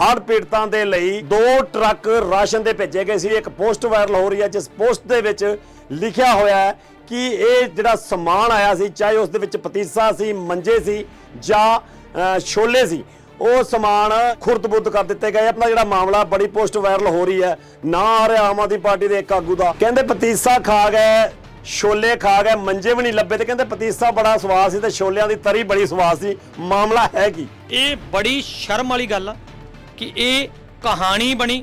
ਹੜ੍ਹ ਪੀੜਤਾਂ ਦੇ ਲਈ ਦੋ ਟਰੱਕ ਰਾਸ਼ਨ ਦੇ ਭੇਜੇ ਗਏ ਸੀ। ਇੱਕ ਪੋਸਟ ਵਾਇਰਲ ਹੋ ਰਹੀ ਹੈ, ਜਿਸ ਪੋਸਟ ਦੇ ਵਿੱਚ ਲਿਖਿਆ ਹੋਇਆ ਹੈ ਕਿ ਇਹ ਜਿਹੜਾ ਸਮਾਨ ਆਇਆ ਸੀ, ਚਾਹੇ ਉਸ ਦੇ ਵਿੱਚ ਪਤੀਸਾ ਸੀ, ਮੰਜੇ ਸੀ ਜਾਂ ਛੋਲੇ ਸੀ, ਉਹ ਸਮਾਨ ਖੁਰਦ-ਬੁਰਦ ਕਰ ਦਿੱਤੇ ਗਏ। ਆਪਣਾ ਜਿਹੜਾ ਮਾਮਲਾ ਬੜੀ ਪੋਸਟ ਵਾਇਰਲ ਹੋ ਰਹੀ ਹੈ। ਨਾ ਆ ਰਿਹਾ ਆਮ ਆਦਮੀ ਪਾਰਟੀ ਦੇ ਇੱਕ ਆਗੂ ਦਾ। ਕਹਿੰਦੇ ਪਤੀਸਾ ਖਾ ਗਏ, ਛੋਲੇ ਖਾ ਗਏ, ਮੰਜੇ ਵੀ ਨਹੀਂ ਲੱਭੇ ਤੇ ਕਹਿੰਦੇ ਪਤੀਸਾ ਬੜਾ ਸਵਾਦ ਸੀ ਤੇ ਛੋਲਿਆਂ ਦੀ ਤਰੀ ਬੜੀ ਸਵਾਦ ਸੀ। ਮਾਮਲਾ ਹੈ ਕੀ? ਇਹ ਬੜੀ ਸ਼ਰਮ ਵਾਲੀ ਗੱਲ ਆ। ਕਿ ਇਹ ਕਹਾਣੀ ਬਣੀ,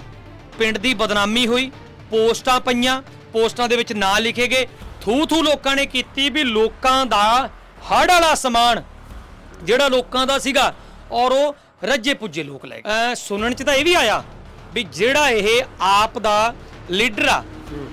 ਪਿੰਡ ਦੀ ਬਦਨਾਮੀ ਹੋਈ, ਪੋਸਟਾਂ ਪਈਆਂ, ਪੋਸਟਾਂ ਦੇ ਵਿੱਚ ਨਾਂ ਲਿਖੇ ਗਏ। ਥੂ ਥੂ ਲੋਕਾਂ ਨੇ ਕੀਤੀ ਵੀ ਲੋਕਾਂ ਦਾ ਹੜ ਵਾਲਾ ਸਮਾਨ, ਜਿਹੜਾ ਲੋਕਾਂ ਦਾ ਸੀਗਾ, ਔਰ ਉਹ ਰੱਜੇ ਪੁੱਜੇ ਲੋਕ ਲੈ ਗਏ। ਸੁਣਨ ਚ ਤਾਂ ਇਹ ਵੀ ਆਇਆ ਵੀ ਜਿਹੜਾ ਇਹ ਆਪ ਦਾ ਲੀਡਰ ਆ,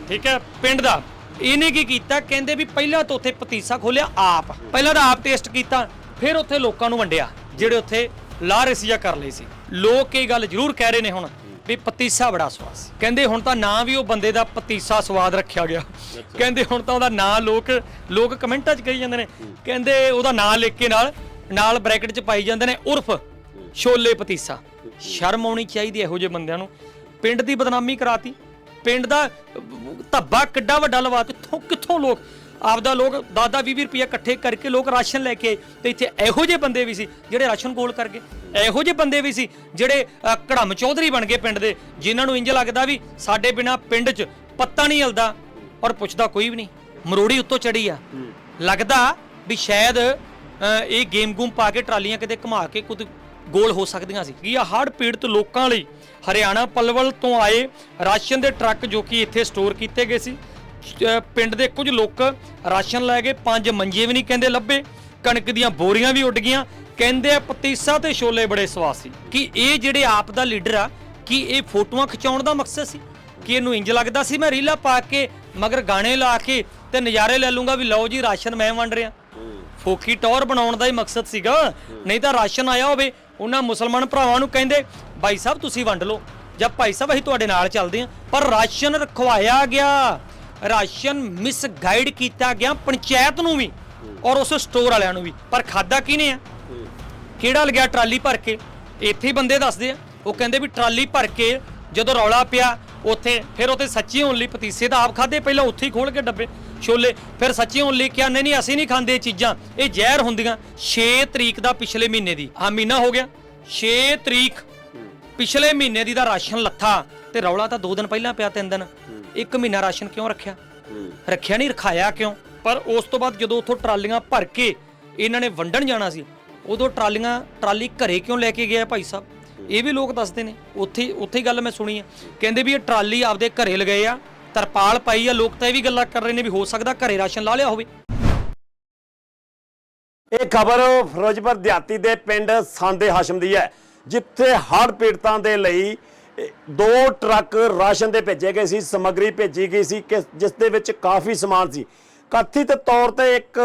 ਠੀਕ ਹੈ, ਪਿੰਡ ਦਾ, ਇਹਨੇ ਕੀ ਕੀਤਾ? ਕਹਿੰਦੇ ਵੀ ਪਹਿਲਾਂ ਤਾਂ ਉੱਥੇ ਪਤੀਸਾ ਖੋਲਿਆ ਆਪ। ਪਹਿਲਾਂ ਤਾਂ ਆਪ ਟੇਸਟ ਕੀਤਾ, ਫਿਰ ਉੱਥੇ ਲੋਕਾਂ ਨੂੰ ਵੰਡਿਆ, ਜਿਹੜੇ ਉੱਥੇ ਲਾਰੇ ਸੀ ਜਾਂ ਕਰ ਲਈ ਸੀ। ਲੋਕ ਇਹ ਗੱਲ ਜ਼ਰੂਰ ਕਹਿ ਰਹੇ ਨੇ ਹੁਣ ਵੀ ਪਤੀਸਾ ਬੜਾ ਸਵਾਦ ਸੀ। ਕਹਿੰਦੇ ਹੁਣ ਤਾਂ ਨਾਂ ਵੀ ਉਹ ਬੰਦੇ ਦਾ ਪਤੀਸਾ ਸਵਾਦ ਰੱਖਿਆ ਗਿਆ। ਕਹਿੰਦੇ ਹੁਣ ਤਾਂ ਉਹਦਾ ਨਾਂ ਲੋਕ ਲੋਕ ਕਮੈਂਟਾਂ 'ਚ ਕਹੀ ਜਾਂਦੇ ਨੇ। ਕਹਿੰਦੇ ਉਹਦਾ ਨਾਂ ਲਿਖ ਕੇ ਨਾਲ ਨਾਲ ਬ੍ਰੈਕਟ 'ਚ ਪਾਈ ਜਾਂਦੇ ਨੇ ਉਰਫ ਛੋਲੇ ਪਤੀਸਾ। ਸ਼ਰਮ ਆਉਣੀ ਚਾਹੀਦੀ ਇਹੋ ਜਿਹੇ ਬੰਦਿਆਂ ਨੂੰ। ਪਿੰਡ ਦੀ ਬਦਨਾਮੀ ਕਰਾਤੀ। ਪਿੰਡ ਦਾ ਧੱਬਾ ਕਿੱਡਾ ਵੱਡਾ ਲਵਾ ਕਿੱਥੋਂ ਕਿੱਥੋਂ ਲੋਕ ਆਪਦਾ ਲੋਕ 10 20 ਰੁਪਏ ਇਕੱਠੇ ਕਰਕੇ ਲੋਕ ਰਾਸ਼ਨ ਲੈ ਕੇ ਆਏ। ਤੇ ਇੱਥੇ ਇਹੋ ਜਿਹੇ ਬੰਦੇ ਵੀ ਸੀ ਜਿਹੜੇ ਰਾਸ਼ਨ ਗੋਲ ਕਰ ਗਏ। ਇਹੋ ਜਿਹੇ ਬੰਦੇ ਵੀ ਸੀ ਜਿਹੜੇ ਅ, ਕੜਮ ਚੌਧਰੀ ਬਣ ਗਏ ਪਿੰਡ ਦੇ ਜਿਨ੍ਹਾਂ ਨੂੰ ਇੰਜ ਲੱਗਦਾ ਵੀ ਸਾਡੇ ਬਿਨਾ ਪਿੰਡ 'ਚ ਪੱਤਾ ਨਹੀਂ ਹਿਲਦਾ ਔਰ ਪੁੱਛਦਾ ਕੋਈ ਵੀ ਨਹੀਂ। ਮਰੋੜੀ ਉੱਤੋਂ ਚੜੀ ਆ। ਲੱਗਦਾ ਵੀ ਸ਼ਾਇਦ ਅ, ਇਹ ਗੇਮ ਗੂਮ ਪਾ ਕੇ ਟਰਾਲੀਆਂ ਕਿਤੇ ਘੁਮਾ ਕੇ ਕੁਝ ਗੋਲ ਹੋ ਸਕਦੀਆਂ ਸੀ। ਕੀ ਆ ਹੜ੍ਹ ਪੀੜਤ ਲੋਕਾਂ ਲਈ ਹਰਿਆਣਾ ਪਲਵਲ ਤੋਂ ਆਏ ਰਾਸ਼ਨ ਦੇ ਟਰੱਕ ਜੋ ਕਿ ਇੱਥੇ ਸਟੋਰ ਕੀਤੇ ਗਏ ਸੀ ਪਿੰਡ ਦੇ ਕੁਝ ਲੋਕ ਰਾਸ਼ਨ ਲੈ ਗਏ, ਪੰਜ ਮੰਜੇ ਵੀ ਨਹੀਂ ਕਹਿੰਦੇ ਲੱਭੇ, ਕਣਕ ਦੀਆਂ ਬੋਰੀਆਂ ਵੀ ਉੱਡ ਗਈਆਂ। ਕਹਿੰਦੇ ਆ ਪਤੀਸਾ ਤੇ ਛੋਲੇ ਬੜੇ ਸਵਾਦ ਸੀ। ਕਿ ਇਹ ਜਿਹੜੇ ਆਪ ਦਾ ਲੀਡਰ ਆ, ਕਿ ਇਹ ਫੋਟੋਆਂ ਖਿਚਾਉਣ ਦਾ ਮਕਸਦ ਸੀ? ਕਿ ਇਹਨੂੰ ਇੰਜ ਲੱਗਦਾ ਸੀ, ਮੈਂ ਰੀਲਾ ਪਾ ਕੇ, ਮਗਰ ਗਾਣੇ ਲਾ ਕੇ ਤੇ ਨਜ਼ਾਰੇ ਲੈ ਲੂੰਗਾ ਵੀ ਲਓ ਜੀ, ਰਾਸ਼ਨ ਮੈਂ ਵੰਡ ਰਿਹਾ। ਫੋਕੀ ਟੌਰ ਬਣਾਉਣ ਦਾ ਹੀ ਮਕਸਦ ਸੀਗਾ। ਨਹੀਂ ਤਾਂ ਰਾਸ਼ਨ ਆਇਆ ਹੋਵੇ, ਉਹਨਾਂ ਮੁਸਲਮਾਨ ਭਰਾਵਾਂ ਨੂੰ ਕਹਿੰਦੇ, ਭਾਈ ਸਾਹਿਬ, ਤੁਸੀਂ ਵੰਡ ਲਓ। ਜਾਂ ਭਾਈ ਸਾਹਿਬ, ਅਸੀਂ ਤੁਹਾਡੇ ਨਾਲ ਚੱਲਦੇ ਹਾਂ। ਪਰ ਰਾਸ਼ਨ ਰਖਵਾਇਆ ਗਿਆ। ਰਾਸ਼ਨ ਮਿਸਗਾਈਡ ਕੀਤਾ ਗਿਆ ਪੰਚਾਇਤ ਨੂੰ ਵੀ ਔਰ ਉਸ ਸਟੋਰ ਵਾਲਿਆਂ ਨੂੰ ਵੀ। ਪਰ ਖਾਦਾ ਕਿਹਨੇ ਆ? ਕਿਹੜਾ ਲੱਗਿਆ ਟਰਾਲੀ ਭਰ ਕੇ? ਇੱਥੇ ਹੀ ਬੰਦੇ ਦੱਸਦੇ ਆ। ਉਹ ਕਹਿੰਦੇ ਵੀ ਟਰਾਲੀ ਭਰ ਕੇ ਜਦੋਂ ਰੌਲਾ ਪਿਆ, ਉੱਥੇ ਫਿਰ ਉੱਥੇ ਸੱਚੀ ਹੋਣ ਲਈ ਪਤੀਸੇ ਤਾਂ ਆਪ ਖਾਦੇ ਪਹਿਲਾਂ ਉੱਥੇ ਹੀ ਖੋਲ ਕੇ ਡੱਬੇ ਛੋਲੇ। ਫਿਰ ਸੱਚੀ ਹੋਣ ਲਈ ਕਿਹਾ, ਨਹੀਂ ਨਹੀਂ, ਅਸੀਂ ਨਹੀਂ ਖਾਂਦੇ ਇਹ ਚੀਜ਼ਾਂ। ਇਹ ਜ਼ਹਿਰ ਹੁੰਦੀਆਂ 6 ਤਰੀਕ ਦਾ ਪਿਛਲੇ ਮਹੀਨੇ ਦੀ। ਆ ਮਹੀਨਾ ਹੋ ਗਿਆ। 6 ਤਰੀਕ ਪਿਛਲੇ ਮਹੀਨੇ ਦੀ ਦਾ ਰਾਸ਼ਨ ਲੱਥਾ ਤੇ ਰੌਲਾ ਤਾਂ 2 ਦਿਨ ਪਹਿਲਾਂ ਪਿਆ, ਤਿੰਨ ਦਿਨ। ਇੱਕ ਮਹੀਨਾ ਰਾਸ਼ਨ ਕਿਉਂ ਰੱਖਿਆ? ਰੱਖਿਆ ਨਹੀਂ ਰਖਾਇਆ ਕਿਉਂ? ਪਰ ਉਸ ਤੋਂ ਬਾਅਦ ਜਦੋਂ ਉੱਥੋਂ ਟਰਾਲੀਆਂ ਭਰ ਕੇ ਇਹਨਾਂ ਨੇ ਵੰਡਣ ਜਾਣਾ ਸੀ ਉਦੋਂ ਟਰਾਲੀਆਂ ਟਰਾਲੀ ਘਰੇ ਕਿਉਂ ਲੈ ਕੇ ਗਿਆ ਭਾਈ ਸਾਹਿਬ? ਇਹ ਵੀ ਲੋਕ ਦੱਸਦੇ ਨੇ। ਉੱਥੇ ਉੱਥੇ ਹੀ ਗੱਲ ਮੈਂ ਸੁਣੀ ਆ ਕਹਿੰਦੇ ਵੀ ਇਹ ਟਰਾਲੀ ਆਪਦੇ ਘਰੇ ਲਗਾਏ ਆ ਤਰਪਾਲ ਪਾਈ ਆ ਲੋਕ ਤਾਂ ਇਹ ਵੀ ਗੱਲਾਂ ਕਰ ਰਹੇ ਨੇ ਵੀ ਹੋ ਸਕਦਾ ਘਰੇ ਰਾਸ਼ਨ ਲਾ ਲਿਆ ਹੋਵੇ। ਇਹ ਖਬਰ ਫਿਰੋਜ਼ਪੁਰ ਦਿਹਾਤੀ ਦੇ ਪਿੰਡ ਸਾਂਦੇ ਹਾਸ਼ਮ ਦੀ ਹੈ ਜਿੱਥੇ ਹੜ੍ਹ ਪੀੜਤਾਂ ਦੇ ਲਈ ਦੋ ਟਰੱਕ ਰਾਸ਼ਨ ਦੇ ਭੇਜੇ ਗਏ ਸੀ, ਸਮੱਗਰੀ ਭੇਜੀ ਗਈ ਸੀ ਕਿ ਜਿਸ ਦੇ ਵਿੱਚ ਕਾਫੀ ਸਮਾਨ ਸੀ। ਕਥਿਤ ਤੌਰ ਤੇ ਇੱਕ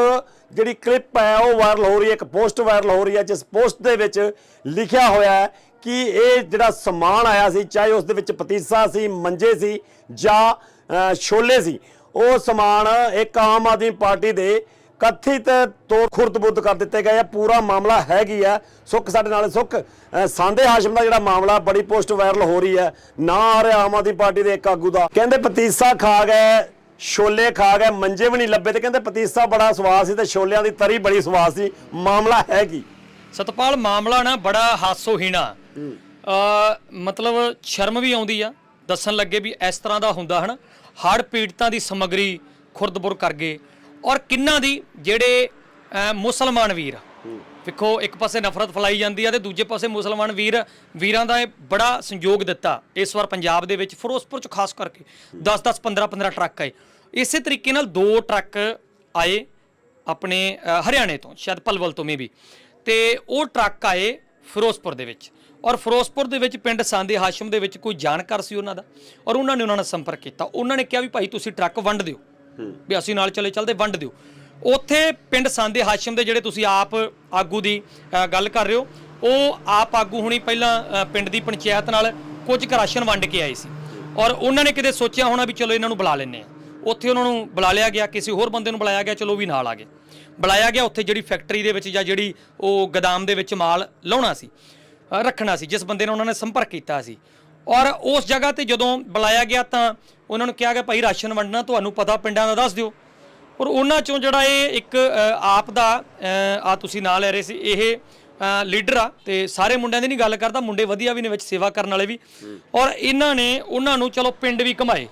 ਜਿਹੜੀ ਕਲਿੱਪ ਹੈ, ਉਹ ਵਾਇਰਲ ਹੋ ਰਹੀ ਹੈ, ਇੱਕ ਪੋਸਟ ਵਾਇਰਲ ਹੋ ਰਹੀ ਹੈ, ਜਿਸ ਪੋਸਟ ਦੇ ਵਿੱਚ ਲਿਖਿਆ ਹੋਇਆ ਹੈ ਕਿ ਇਹ ਜਿਹੜਾ ਸਮਾਨ ਆਇਆ ਸੀ, ਚਾਹੇ ਉਸ ਦੇ ਵਿੱਚ ਪਤੀਸਾ ਸੀ, ਮੰਜੇ ਸੀ ਜਾਂ ਛੋਲੇ ਸੀ, ਉਹ ਸਮਾਨ ਇੱਕ ਆਮ ਆਦਮੀ ਪਾਰਟੀ ਦੇ ਕਥਿਤ ਤੋੜ ਖੁਰਦ-ਬੁਰਦ ਕਰ ਦਿੱਤੇ ਗਏ ਆ ਪੂਰਾ ਮਾਮਲਾ ਹੈਗੀ ਆ। ਸੁੱਖ ਸਾਡੇ ਨਾਲ ਸੁੱਖ ਸਾਂਦੇ ਹਾਸ਼ਮ ਦਾ ਜਿਹੜਾ ਮਾਮਲਾ ਬੜੀ ਪੋਸਟ ਵਾਇਰਲ ਹੋ ਰਹੀ ਹੈ ਨਾ ਆ ਰਿਹਾ ਆਮ ਆਦਮੀ ਪਾਰਟੀ ਦੇ ਇੱਕ ਆਗੂ ਦਾ। ਕਹਿੰਦੇ ਪਤੀਸਾ ਖਾ ਗਏ ਛੋਲੇ ਖਾ ਗਏ ਮੰਜੇ ਵੀ ਨਹੀਂ ਲੱਭੇ ਤੇ ਕਹਿੰਦੇ ਪਤੀਸਾ ਬੜਾ ਸਵਾਦ ਸੀ ਤੇ ਛੋਲਿਆਂ ਦੀ ਤਰੀ ਬੜੀ ਸਵਾਦ ਸੀ ਮਾਮਲਾ ਹੈ ਕੀ ਸਤਪਾਲ ਮਾਮਲਾ ਨਾ ਬੜਾ ਹਾਸੋਹੀਣਾ ਅ ਮਤਲਬ ਸ਼ਰਮ ਵੀ ਆਉਂਦੀ ਆ ਦੱਸਣ ਲੱਗੇ ਵੀ ਇਸ ਤਰ੍ਹਾਂ ਦਾ ਹੁੰਦਾ ਹਨਾ। ਹੜ ਪੀੜਤਾਂ ਦੀ ਸਮਗਰੀ ਖੁਰਦਬੁਰ ਕਰ ਗਏ। ਔਰ ਕਿੰਨਾਂ ਦੀ ਜਿਹੜੇ ਮੁਸਲਮਾਨ ਵੀਰ। ਵੇਖੋ ਇੱਕ ਪਾਸੇ ਨਫ਼ਰਤ ਫਲਾਈ ਜਾਂਦੀ ਆ ਤੇ ਦੂਜੇ ਪਾਸੇ ਮੁਸਲਮਾਨ ਵੀਰ ਵੀਰਾਂ ਦਾ ਇਹ ਬੜਾ ਸੰਯੋਗ ਦਿੱਤਾ ਇਸ ਵਾਰ ਪੰਜਾਬ ਦੇ ਵਿੱਚ ਫਿਰੋਜ਼ਪੁਰ ਚ ਖਾਸ ਕਰਕੇ। 10 10 15 15 ਟਰੱਕ ਆਏ। ਇਸੇ ਤਰੀਕੇ ਨਾਲ ਦੋ ਟਰੱਕ ਆਏ ਆਪਣੇ ਹਰਿਆਣੇ ਤੋਂ ਸ਼ਾਇਦ ਪਲਵਲ ਤੋਂ ਮੇ ਵੀ ਤੇ ਉਹ ਟਰੱਕ ਆਏ ਫਿਰੋਜ਼ਪੁਰ ਦੇ ਵਿੱਚ। ਔਰ ਫਿਰੋਜ਼ਪੁਰ ਦੇ ਵਿੱਚ ਪਿੰਡ ਸਾਂਦੇ ਹਾਸ਼ਮ ਦੇ ਵਿੱਚ ਕੋਈ ਜਾਣਕਾਰ ਸੀ ਉਹਨਾਂ ਦਾ? ਔਰ ਉਹਨਾਂ ਨੇ ਉਹਨਾਂ ਨਾਲ ਸੰਪਰਕ ਕੀਤਾ। ਉਹਨਾਂ ਨੇ ਕਿਹਾ ਵੀ ਭਾਈ ਤੁਸੀਂ ਟਰੱਕ ਵੰਡ ਦਿਓ। ਵੀ ਅਸੀਂ ਨਾਲ ਚਲੇ ਚੱਲਦੇ ਵੰਡ ਦਿਓ। ਉੱਥੇ ਪਿੰਡ ਸਾਂਦੇ ਹਾਸ਼ਮ ਦੇ ਜਿਹੜੇ ਤੁਸੀਂ ਆਪ ਆਗੂ ਦੀ ਅ, ਗੱਲ ਕਰ ਰਹੇ ਹੋ ਉਹ ਆਪ ਆਗੂ ਹੁਣੀ ਪਹਿਲਾਂ ਅ, ਪਿੰਡ ਦੀ ਪੰਚਾਇਤ ਨਾਲ ਕੁਝ ਕੁ ਰਾਸ਼ਨ ਵੰਡ ਕੇ ਆਏ ਸੀ। ਔਰ ਉਹਨਾਂ ਨੇ ਕਿਤੇ ਸੋਚਿਆ ਹੋਣਾ ਵੀ ਚਲੋ ਇਹਨਾਂ ਨੂੰ ਬੁਲਾ ਲੈਂਦੇ ਆ ਉੱਥੇ ਉਹਨਾਂ ਨੂੰ ਬੁਲਾ ਲਿਆ ਗਿਆ ਕਿਸੇ ਹੋਰ ਬੰਦੇ ਨੂੰ ਬੁਲਾਇਆ ਗਿਆ ਚਲੋ ਉਹ ਵੀ ਨਾਲ ਆ ਗਏ। ਬੁਲਾਇਆ ਗਿਆ ਉੱਥੇ ਜਿਹੜੀ ਫੈਕਟਰੀ ਦੇ ਵਿੱਚ ਜਾਂ ਜਿਹੜੀ ਉਹ ਗਦਾਮ ਦੇ ਵਿੱਚ ਮਾਲ ਲਾਉਣਾ ਸੀ ਅ, ਰੱਖਣਾ ਸੀ ਜਿਸ ਬੰਦੇ ਨਾਲ ਉਹਨਾਂ ਨੇ ਸੰਪਰਕ ਕੀਤਾ ਸੀ। ਔਰ ਉਸ ਜਗ੍ਹਾ ਤੇ ਜਦੋਂ ਬੁਲਾਇਆ ਗਿਆ ਤਾਂ ਉਹਨਾਂ ਨੂੰ ਕਿਹਾ ਗਿਆ, ਭਾਈ ਰਾਸ਼ਨ ਵੰਡਣਾ ਤੁਹਾਨੂੰ ਪਤਾ, ਪਿੰਡਾਂ ਦਾ ਦੱਸ ਦਿਓ। ਔਰ ਉਹਨਾਂ ਚੋਂ ਜਿਹੜਾ ਇਹ ਇੱਕ ਆਪ ਦਾ ਆ ਤੁਸੀਂ ਨਾਂ ਲੈ ਰਹੇ ਸੀ, ਇਹ ਲੀਡਰ ਆ ਤੇ ਸਾਰੇ ਮੁੰਡਿਆਂ ਦੀ ਨਹੀਂ ਗੱਲ ਕਰਦਾ, ਮੁੰਡੇ ਵਧੀਆ ਵੀ ਨੇ ਵਿੱਚ ਸੇਵਾ ਕਰਨ ਵਾਲੇ ਵੀ। ਔਰ ਇਹਨਾਂ ਨੇ ਉਹਨਾਂ ਨੂੰ ਚਲੋ ਪਿੰਡ ਵੀ ਘਮਾਏ।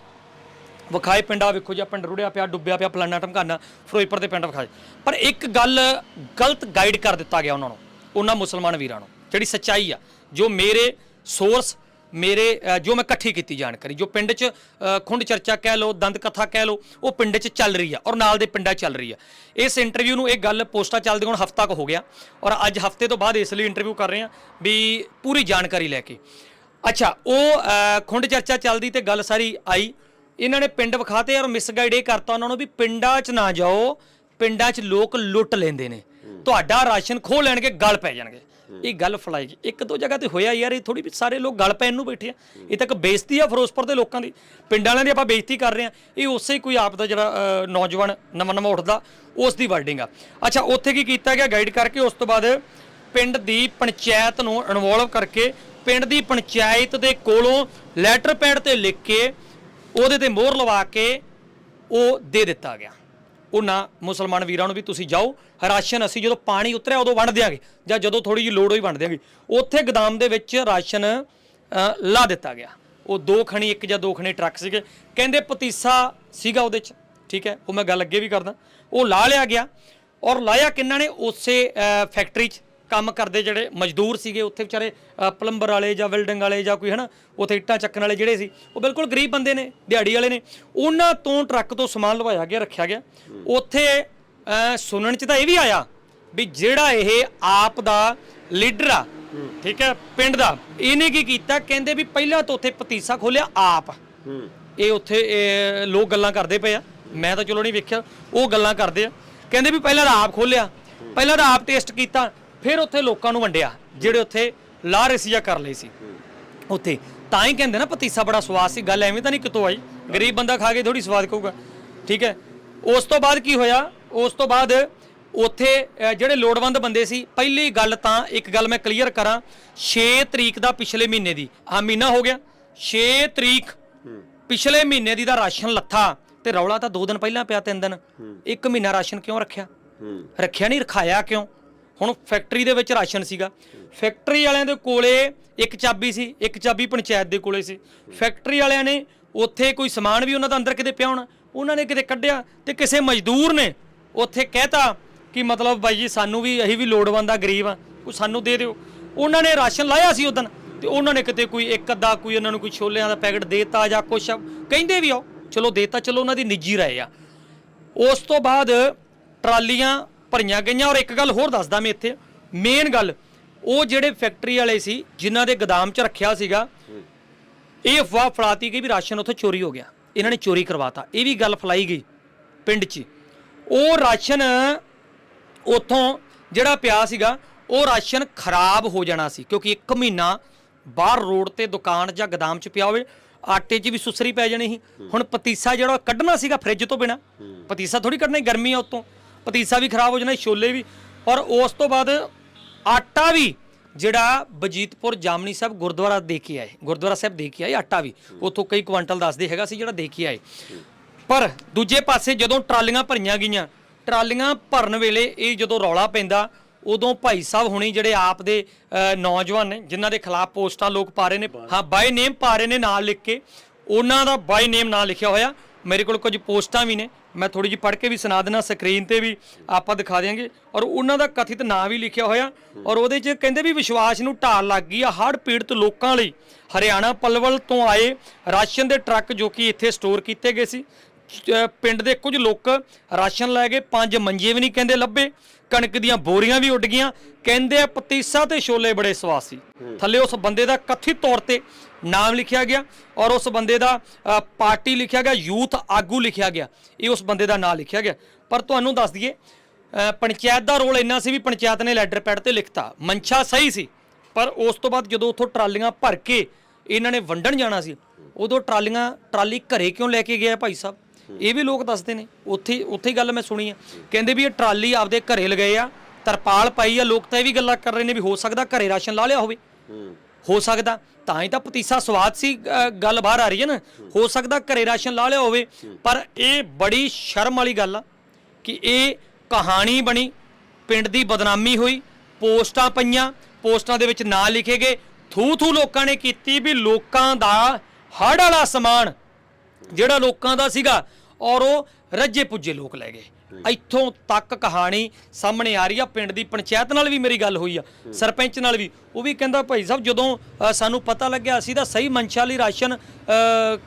ਵਿਖਾਏ ਪਿੰਡਾ, ਵੇਖੋ ਜੀ ਪਿੰਡ ਰੁੜਿਆ ਪਿਆ, ਡੁੱਬਿਆ ਪਿਆ, ਫਲਾਨਾ ਟਮਕਾਨਾ ਫਿਰੋਜ਼ਪੁਰ ਦੇ ਪਿੰਡ ਵਿਖਾਏ। ਪਰ ਇੱਕ ਗੱਲ ਗਲਤ ਗਾਈਡ ਕਰ ਦਿੱਤਾ ਗਿਆ ਉਹਨਾਂ ਨੂੰ, ਉਹਨਾਂ ਮੁਸਲਮਾਨ ਵੀਰਾਂ ਨੂੰ, ਜਿਹੜੀ ਸੱਚਾਈ ਆ, ਜੋ ਮੇਰੇ ਸੋਰਸ ਮੇਰੇ ਜੋ ਮੈਂ ਇਕੱਠੀ ਕੀਤੀ ਜਾਣਕਾਰੀ ਜੋ ਪਿੰਡ 'ਚ ਖੁੰਡ ਚਰਚਾ ਕਹਿ ਲਓ ਦੰਦ ਕਥਾ ਕਹਿ ਲਓ ਉਹ ਪਿੰਡ 'ਚ ਚੱਲ ਰਹੀ ਆ ਔਰ ਨਾਲ ਦੇ ਪਿੰਡਾਂ 'ਚ ਚੱਲ ਰਹੀ ਆ। ਇਸ ਇੰਟਰਵਿਊ ਨੂੰ ਇਹ ਗੱਲ ਪੋਸਟਾਂ ਚੱਲਦੇ ਹੁਣ ਹਫਤਾ ਕੁ ਹੋ ਗਿਆ ਔਰ ਅੱਜ ਹਫ਼ਤੇ ਤੋਂ ਬਾਅਦ ਇਸ ਲਈ ਇੰਟਰਵਿਊ ਕਰ ਰਹੇ ਆ ਵੀ ਪੂਰੀ ਜਾਣਕਾਰੀ ਲੈ ਕੇ। ਅੱਛਾ ਉਹ ਖੁੰਡ ਚਰਚਾ ਚੱਲਦੀ ਤੇ ਗੱਲ ਸਾਰੀ ਆਈ। ਇਹਨਾਂ ਨੇ ਪਿੰਡ ਵਿਖਾਤੇ ਔਰ ਮਿਸਗਾਈਡ ਇਹ ਕਰਤਾ ਉਹਨਾਂ ਨੂੰ ਵੀ ਪਿੰਡਾਂ 'ਚ ਨਾ ਜਾਓ ਪਿੰਡਾਂ 'ਚ ਲੋਕ ਲੁੱਟ ਲੈਂਦੇ ਨੇ। ਤੁਹਾਡਾ ਰਾਸ਼ਨ ਖੋਹ ਲੈਣਗੇ ਗਲ ਪੈ ਜਾਣਗੇ। ਇਹ ਗੱਲ ਫਲਾਈ ਇੱਕ ਦੋ ਜਗ੍ਹਾ ਤੇ ਹੋਇਆ ਯਾਰ, ਇਹ ਥੋੜੀ ਵੀ ਸਾਰੇ ਲੋਕ ਗਲ ਪੈਣ ਨੂੰ ਬੈਠੇ ਆ। ਇਹ ਤਾਂ ਇੱਕ ਬੇਇੱਜ਼ਤੀ ਆ ਫਿਰੋਜ਼ਪੁਰ ਦੇ ਲੋਕਾਂ ਦੀ। ਪਿੰਡਾਂ ਵਾਲਿਆਂ ਦੀ ਆਪਾਂ ਬੇਇੱਜ਼ਤੀ ਕਰ ਰਹੇ ਆ। ਇਹ ਉਸੇ ਕੋਈ ਆਪ ਦਾ ਜਿਹੜਾ ਨੌਜਵਾਨ ਨਵਾਂ ਨਵਾਂ ਉੱਠਦਾ, ਉਸ ਦੀ ਵਰਡਿੰਗ ਆ। ਅੱਛਾ, ਉੱਥੇ ਕੀ ਕੀਤਾ ਗਿਆ ਗਾਈਡ ਕਰਕੇ? ਉਸ ਤੋਂ ਬਾਅਦ ਪਿੰਡ ਦੀ ਪੰਚਾਇਤ ਨੂੰ ਇਨਵੋਲਵ ਕਰਕੇ ਪਿੰਡ ਦੀ ਪੰਚਾਇਤ ਦੇ ਕੋਲੋਂ ਲੈਟਰ ਪੈਡ ਤੇ ਲਿਖ ਕੇ ਉਹਦੇ ਤੇ ਮੋਹਰ ਲਵਾ ਕੇ ਉਹ ਦੇ ਦਿੱਤਾ ਗਿਆ। ਉਹਨਾਂ ਮੁਸਲਮਾਨ ਵੀਰਾਂ ਨੂੰ ਵੀ ਤੁਸੀਂ ਜਾਓ, ਰਾਸ਼ਨ ਅਸੀਂ ਜਦੋਂ ਪਾਣੀ ਉਤਰਿਆ ਉਦੋਂ ਵੰਡ ਦਿਆਂਗੇ, ਜਾਂ ਜਦੋਂ ਥੋੜੀ ਜਿਹੀ ਲੋੜ ਹੋਈ ਵੰਡ ਦਿਆਂਗੇ। ਉੱਥੇ ਗਦਾਮ ਦੇ ਵਿੱਚ ਰਾਸ਼ਨ ਲਾ ਦਿੱਤਾ ਗਿਆ। ਉਹ ਦੋ ਖਣੀ, ਇੱਕ ਜਾਂ ਦੋ ਖਣੀ ਟਰੱਕ ਸੀਗੇ। ਕਹਿੰਦੇ ਪਤੀਸਾ ਸੀਗਾ ਉਹਦੇ 'ਚ, ਠੀਕ ਹੈ, ਉਹ ਮੈਂ ਗੱਲ ਅੱਗੇ ਵੀ ਕਰਦਾ। ਉਹ ਲਾ ਲਿਆ ਗਿਆ, ਔਰ ਲਾਇਆ ਕਿੰਨਾਂ ਨੇ? ਉਸੇ ਫੈਕਟਰੀ 'ਚ। ਕੰਮ ਕਰਦੇ ਜਿਹੜੇ ਮਜ਼ਦੂਰ ਸੀਗੇ, ਉੱਥੇ ਵਿਚਾਰੇ ਪਲੰਬਰ ਵਾਲੇ ਜਾਂ ਵੈਲਡਿੰਗ ਵਾਲੇ ਜਾਂ ਕੋਈ, ਹਨਾ, ਉੱਥੇ ਇੱਟਾਂ ਚੱਕਣ ਵਾਲੇ ਜਿਹੜੇ ਸੀ, ਉਹ ਬਿਲਕੁਲ ਗਰੀਬ ਬੰਦੇ ਨੇ, ਦਿਹਾੜੀ ਵਾਲੇ ਨੇ। ਉਹਨਾਂ ਤੋਂ ਟਰੱਕ ਤੋਂ ਸਮਾਨ ਲਵਾਇਆ ਗਿਆ, ਰੱਖਿਆ ਗਿਆ। ਉੱਥੇ ਸੁਣਨ ਚ ਤਾਂ ਇਹ ਵੀ ਆਇਆ ਵੀ ਜਿਹੜਾ ਇਹ ਆਪ ਦਾ ਲੀਡਰ ਆ, ਠੀਕ ਹੈ, ਪਿੰਡ ਦਾ, ਇਹਨੇ ਕੀ ਕੀਤਾ? ਕਹਿੰਦੇ ਵੀ ਪਹਿਲਾਂ ਤਾਂ ਉੱਥੇ ਪਤੀਸਾ ਖੋਲਿਆ ਆਪ। ਇਹ ਉੱਥੇ ਲੋਕ ਗੱਲਾਂ ਕਰਦੇ ਪਏ ਆ। ਮੈਂ ਤਾਂ ਚਲੋ ਨਹੀਂ ਵੇਖਿਆ, ਉਹ ਗੱਲਾਂ ਕਰਦੇ ਆ। ਕਹਿੰਦੇ ਵੀ ਪਹਿਲਾਂ ਤਾਂ ਆਪ ਖੋਲਿਆ ਪਹਿਲਾਂ ਤਾਂ ਆਪ ਟੇਸਟ ਕੀਤਾ। ਫਿਰ ਉੱਥੇ ਲੋਕਾਂ ਨੂੰ ਵੰਡਿਆ ਜਿਹੜੇ ਉੱਥੇ ਲਾ ਜਾਂ ਕਰ ਲਈ ਸੀ। ਉੱਥੇ ਤਾਂ ਹੀ ਕਹਿੰਦੇ ਨਾ ਪਤੀਸਾ ਬੜਾ ਸਵਾਦ ਸੀ। ਗੱਲ ਐਵੇਂ ਤਾਂ ਨਹੀਂ ਕਿਤੋਂ ਆਈ ਗਰੀਬ ਬੰਦਾ ਖਾ ਕੇ ਥੋੜੀ ਸਵਾਦ ਕਹੂਗਾ। ਠੀਕ ਹੈ? ਉਸ ਤੋਂ ਬਾਅਦ ਕੀ ਹੋਇਆ? ਉਸ ਤੋਂ ਬਾਅਦ ਉੱਥੇ ਜਿਹੜੇ ਲੋੜਵੰਦ ਬੰਦੇ ਸੀ ਪਹਿਲੀ ਗੱਲ ਤਾਂ ਇੱਕ ਗੱਲ ਮੈਂ ਕਲੀਅਰ ਕਰਾਂ 6 ਤਰੀਕ ਦਾ ਪਿਛਲੇ ਮਹੀਨੇ ਦੀ। ਆ ਮਹੀਨਾ ਹੋ ਗਿਆ। 6 ਤਰੀਕ ਪਿਛਲੇ ਮਹੀਨੇ ਦੀ ਦਾ ਰਾਸ਼ਨ ਲੱਥਾ ਤੇ ਰੌਲਾ ਤਾਂ 2 ਦਿਨ ਪਹਿਲਾਂ ਪਿਆ ਤਿੰਨ ਦਿਨ। ਇੱਕ ਮਹੀਨਾ ਰਾਸ਼ਨ ਕਿਉਂ ਰੱਖਿਆ? ਰੱਖਿਆ ਨਹੀਂ ਰਖਾਇਆ ਕਿਉਂ? ਹੁਣ ਫੈਕਟਰੀ ਦੇ ਵਿੱਚ ਰਾਸ਼ਨ ਸੀਗਾ। ਫੈਕਟਰੀ ਵਾਲਿਆਂ ਦੇ ਕੋਲੇ ਇੱਕ ਚਾਬੀ ਸੀ, ਇੱਕ ਚਾਬੀ ਪੰਚਾਇਤ ਦੇ ਕੋਲੇ ਸੀ। ਫੈਕਟਰੀ ਵਾਲਿਆਂ ਨੇ ਉੱਥੇ ਕੋਈ ਸਮਾਨ ਵੀ ਉਹਨਾਂ ਦਾ ਅੰਦਰ ਕਿਤੇ ਪਿਆ ਹੋਣਾ, ਉਹਨਾਂ ਨੇ ਕਿਤੇ ਕੱਢਿਆ ਤੇ ਕਿਸੇ ਮਜ਼ਦੂਰ ਨੇ ਉੱਥੇ ਕਹਿਤਾ ਕਿ ਮਤਲਬ ਬਾਈ ਜੀ ਸਾਨੂੰ ਵੀ ਅਸੀਂ ਵੀ ਲੋੜਵੰਦ ਆ, ਗਰੀਬ ਆ, ਕੋਈ ਸਾਨੂੰ ਦੇ ਦਿਓ। ਉਹਨਾਂ ਨੇ ਰਾਸ਼ਨ ਲਾਇਆ ਸੀ ਉਦੋਂ ਤੇ ਉਹਨਾਂ ਨੇ ਕਿਤੇ ਕੋਈ ਇੱਕ ਅੱਧਾ ਕੋਈ ਉਹਨਾਂ ਨੂੰ ਕੋਈ ਛੋਲਿਆਂ ਦਾ ਪੈਕਟ ਦੇਤਾ ਜਾਂ ਕੁਛ। ਕਹਿੰਦੇ ਵੀ ਆਓ, ਚਲੋ ਦੇਤਾ, ਚਲੋ ਉਹਨਾਂ ਦੀ ਨਿੱਜੀ ਰਾਏ ਆ। ਉਸ ਤੋਂ ਬਾਅਦ ਟਰਾਲੀਆਂ ਭਰੀਆਂ ਗਈਆਂ। ਔਰ ਇੱਕ ਗੱਲ ਹੋਰ ਦੱਸਦਾ ਮੈਂ ਇੱਥੇ ਮੇਨ ਗੱਲ ਉਹ ਜਿਹੜੇ ਫੈਕਟਰੀ ਵਾਲੇ ਸੀ ਜਿਨ੍ਹਾਂ ਦੇ ਗਦਾਮ 'ਚ ਰੱਖਿਆ ਸੀਗਾ ਇਹ ਅਫਵਾਹ ਫਲਾਤੀ ਗਈ ਵੀ ਰਾਸ਼ਨ ਉੱਥੇ ਚੋਰੀ ਹੋ ਗਿਆ। ਇਹਨਾਂ ਨੇ ਚੋਰੀ ਕਰਵਾਤਾ। ਇਹ ਵੀ ਗੱਲ ਫਲਾਈ ਗਈ ਪਿੰਡ 'ਚ। ਉਹ ਰਾਸ਼ਨ ਉੱਥੋਂ ਜਿਹੜਾ ਪਿਆ ਸੀਗਾ ਉਹ ਰਾਸ਼ਨ ਖਰਾਬ ਹੋ ਜਾਣਾ ਸੀ ਕਿਉਂਕਿ ਇੱਕ ਮਹੀਨਾ ਬਾਹਰ ਰੋਡ ਤੇ ਦੁਕਾਨ ਜਾਂ ਗਦਾਮ 'ਚ ਪਿਆ ਹੋਵੇ ਆਟੇ 'ਚ ਵੀ ਸੁਸਰੀ ਪੈ ਜਾਣੀ ਸੀ। ਹੁਣ ਪਤੀਸਾ ਜਿਹੜਾ ਕੱਢਣਾ ਸੀਗਾ ਫ੍ਰਿਜ ਤੋਂ ਬਿਨਾ ਪਤੀਸਾ ਥੋੜੀ ਕੱਢਣਾ ਗਰਮੀ ਆ ਉਤੋਂ। ਪਤੀਸਾ ਵੀ ਖਰਾਬ ਹੋ ਜਾਣਾ, ਛੋਲੇ ਵੀ। ਔਰ ਉਸ ਤੋਂ ਬਾਅਦ ਆਟਾ ਵੀ, ਜਿਹੜਾ ਬਜੀਤਪੁਰ ਜਾਮਨੀ ਸਾਹਿਬ ਗੁਰਦੁਆਰਾ ਦੇ ਕੇ ਆਏ, ਗੁਰਦੁਆਰਾ ਸਾਹਿਬ ਦੇ ਕੇ ਆਏ, ਆਟਾ ਵੀ। ਉਥੋਂ ਕਈ ਕੁਆਂਟਲ ਦੱਸਦੇ ਹੈਗਾ ਸੀ ਜਿਹੜਾ ਦੇ ਕੇ ਆਏ। ਪਰ ਦੂਜੇ ਪਾਸੇ ਜਦੋਂ ਟਰਾਲੀਆਂ ਭਰੀਆਂ ਗਈਆਂ, ਟਰਾਲੀਆਂ ਭਰਨ ਵੇਲੇ ਇਹ ਜਦੋਂ ਰੌਲਾ ਪੈਂਦਾ, ਉਦੋਂ ਭਾਈ ਸਾਹਿਬ ਹੁਣੀ ਜਿਹੜੇ ਆਪ ਦੇ ਨੌਜਵਾਨ ਨੇ, ਜਿਨ੍ਹਾਂ ਦੇ ਖਿਲਾਫ ਪੋਸਟਾਂ ਲੋਕ ਪਾ ਰਹੇ ਨੇ, ਹਾਂ ਬਾਈ ਨੇਮ ਪਾ ਰਹੇ ਨੇ ਨਾਲ ਲਿਖ ਕੇ, ਉਹਨਾਂ ਦਾ ਬਾਈ ਨੇਮ ਨਾਂ ਲਿਖਿਆ ਹੋਇਆ। ਮੇਰੇ ਕੋਲ ਕੁਝ ਪੋਸਟਾਂ ਵੀ ਨੇ ਮੈਂ ਥੋੜੀ ਜਿਹੀ ਪੜ੍ਹ ਕੇ ਵੀ ਸੁਣਾ ਦੇਣਾ ਸਕਰੀਨ ਤੇ ਵੀ ਆਪਾਂ ਦਿਖਾ ਦਿਆਂਗੇ। ਔਰ ਉਹਨਾਂ ਦਾ ਕਥਿਤ ਨਾਂ ਵੀ ਲਿਖਿਆ ਹੋਇਆ, ਔਰ ਉਹਦੇ 'ਚ ਕਹਿੰਦੇ ਵੀ ਵਿਸ਼ਵਾਸ ਨੂੰ ਢਾਲ ਲੱਗ ਗਈ ਆ ਹੜ੍ਹ ਪੀੜਤ ਲੋਕਾਂ ਲਈ। ਹਰਿਆਣਾ ਪਲਵਲ ਤੋਂ ਆਏ ਰਾਸ਼ਨ ਦੇ ਟਰੱਕ ਜੋ ਕਿ ਇੱਥੇ ਸਟੋਰ ਕੀਤੇ ਗਏ ਸੀ ਪਿੰਡ ਦੇ ਕੁਝ ਲੋਕ ਰਾਸ਼ਨ ਲੈ ਗਏ, ਪੰਜ ਮੰਜੇ ਵੀ ਨਹੀਂ ਕਹਿੰਦੇ ਲੱਭੇ। ਕਣਕ ਦੀਆਂ ਬੋਰੀਆਂ ਵੀ ਉੱਡ ਗਈਆਂ। ਕਹਿੰਦੇ ਆ ਪਤੀਸਾ ਤੇ ਛੋਲੇ ਬੜੇ ਸਵਾਦ ਸੀ। ਥੱਲੇ ਉਸ ਬੰਦੇ ਦਾ ਕਥਿਤ ਤੌਰ ਤੇ ਨਾਮ ਲਿਖਿਆ ਗਿਆ ਔਰ ਉਸ ਬੰਦੇ ਦਾ ਪਾਰਟੀ ਲਿਖਿਆ ਗਿਆ, ਯੂਥ ਆਗੂ ਲਿਖਿਆ ਗਿਆ। ਇਹ ਉਸ ਬੰਦੇ ਦਾ ਨਾਮ ਲਿਖਿਆ ਗਿਆ। ਪਰ ਤੁਹਾਨੂੰ ਦੱਸ ਦਈਏ ਪੰਚਾਇਤ ਦਾ ਰੋਲ ਇੰਨਾ ਸੀ ਵੀ ਪੰਚਾਇਤ ਨੇ ਲੈਟਰ ਪੈਡ ਤੇ ਲਿਖਤਾ। ਮਨਸ਼ਾ ਸਹੀ ਸੀ, ਪਰ ਉਸ ਤੋਂ ਬਾਅਦ ਜਦੋਂ ਉੱਥੋਂ ਟਰਾਲੀਆਂ ਭਰ ਕੇ ਇਹਨਾਂ ਨੇ ਵੰਡਣ ਜਾਣਾ ਸੀ, ਉਦੋਂ ਟਰਾਲੀਆਂ, ਟਰਾਲੀ ਘਰੇ ਕਿਉਂ ਲੈ ਕੇ ਗਿਆ ਭਾਈ ਸਾਹਿਬ? ਇਹ ਵੀ ਲੋਕ ਦੱਸਦੇ ਨੇ, ਉੱਥੇ ਉੱਥੇ ਹੀ ਗੱਲ ਮੈਂ ਸੁਣੀ ਆ। ਕਹਿੰਦੇ ਵੀ ਇਹ ਟਰਾਲੀ ਆਪਦੇ ਘਰੇ ਲਗਾਏ ਆ, ਤਰਪਾਲ ਪਾਈ ਆ, ਲੋਕ ਤਾਂ ਇਹ ਵੀ ਗੱਲਾਂ ਕਰ ਰਹੇ ਨੇ ਵੀ ਹੋ ਸਕਦਾ ਘਰੇ ਰਾਸ਼ਨ ਲਾ ਲਿਆ ਹੋਵੇ। ਹੋ ਸਕਦਾ, ਤਾਂ ਹੀ ਤਾਂ ਪਤੀਸਾ ਸਵਾਦ ਸੀ ਗੱਲ ਬਾਹਰ ਆ ਰਹੀ ਹੈ ਨਾ। ਹੋ ਸਕਦਾ ਘਰੇ ਰਾਸ਼ਨ ਲਾ ਲਿਆ ਹੋਵੇ, ਪਰ ਇਹ ਬੜੀ ਸ਼ਰਮ ਵਾਲੀ ਗੱਲ ਆ ਕਿ ਇਹ ਕਹਾਣੀ ਬਣੀ, ਪਿੰਡ ਦੀ ਬਦਨਾਮੀ ਹੋਈ, ਪੋਸਟਾਂ ਪਈਆਂ, ਪੋਸਟਾਂ ਦੇ ਵਿੱਚ ਨਾਂ ਲਿਖੇ ਗਏ ਥੂ ਥੂ ਲੋਕਾਂ ਨੇ ਕੀਤੀ ਵੀ ਲੋਕਾਂ ਦਾ ਹੜ ਵਾਲਾ ਸਮਾਨ, ਜਿਹੜਾ ਲੋਕਾਂ ਦਾ ਸੀਗਾ ਔਰ ਉਹ ਰੱਜੇ ਪੁੱਜੇ ਲੋਕ ਲੈ ਗਏ। ਇੱਥੋਂ ਤੱਕ ਕਹਾਣੀ ਸਾਹਮਣੇ ਆ ਰਹੀ ਆ ਪਿੰਡ ਦੀ ਪੰਚਾਇਤ ਨਾਲ ਵੀ ਮੇਰੀ ਗੱਲ ਹੋਈ ਆ ਸਰਪੰਚ ਨਾਲ ਵੀ। ਉਹ ਵੀ ਕਹਿੰਦਾ ਭਾਈ ਸਾਹਿਬ ਜਦੋਂ ਅ, ਸਾਨੂੰ ਪਤਾ ਲੱਗਿਆ ਅਸੀਂ ਤਾਂ ਸਹੀ ਮਨਸ਼ਾ ਲਈ ਰਾਸ਼ਨ ਅ,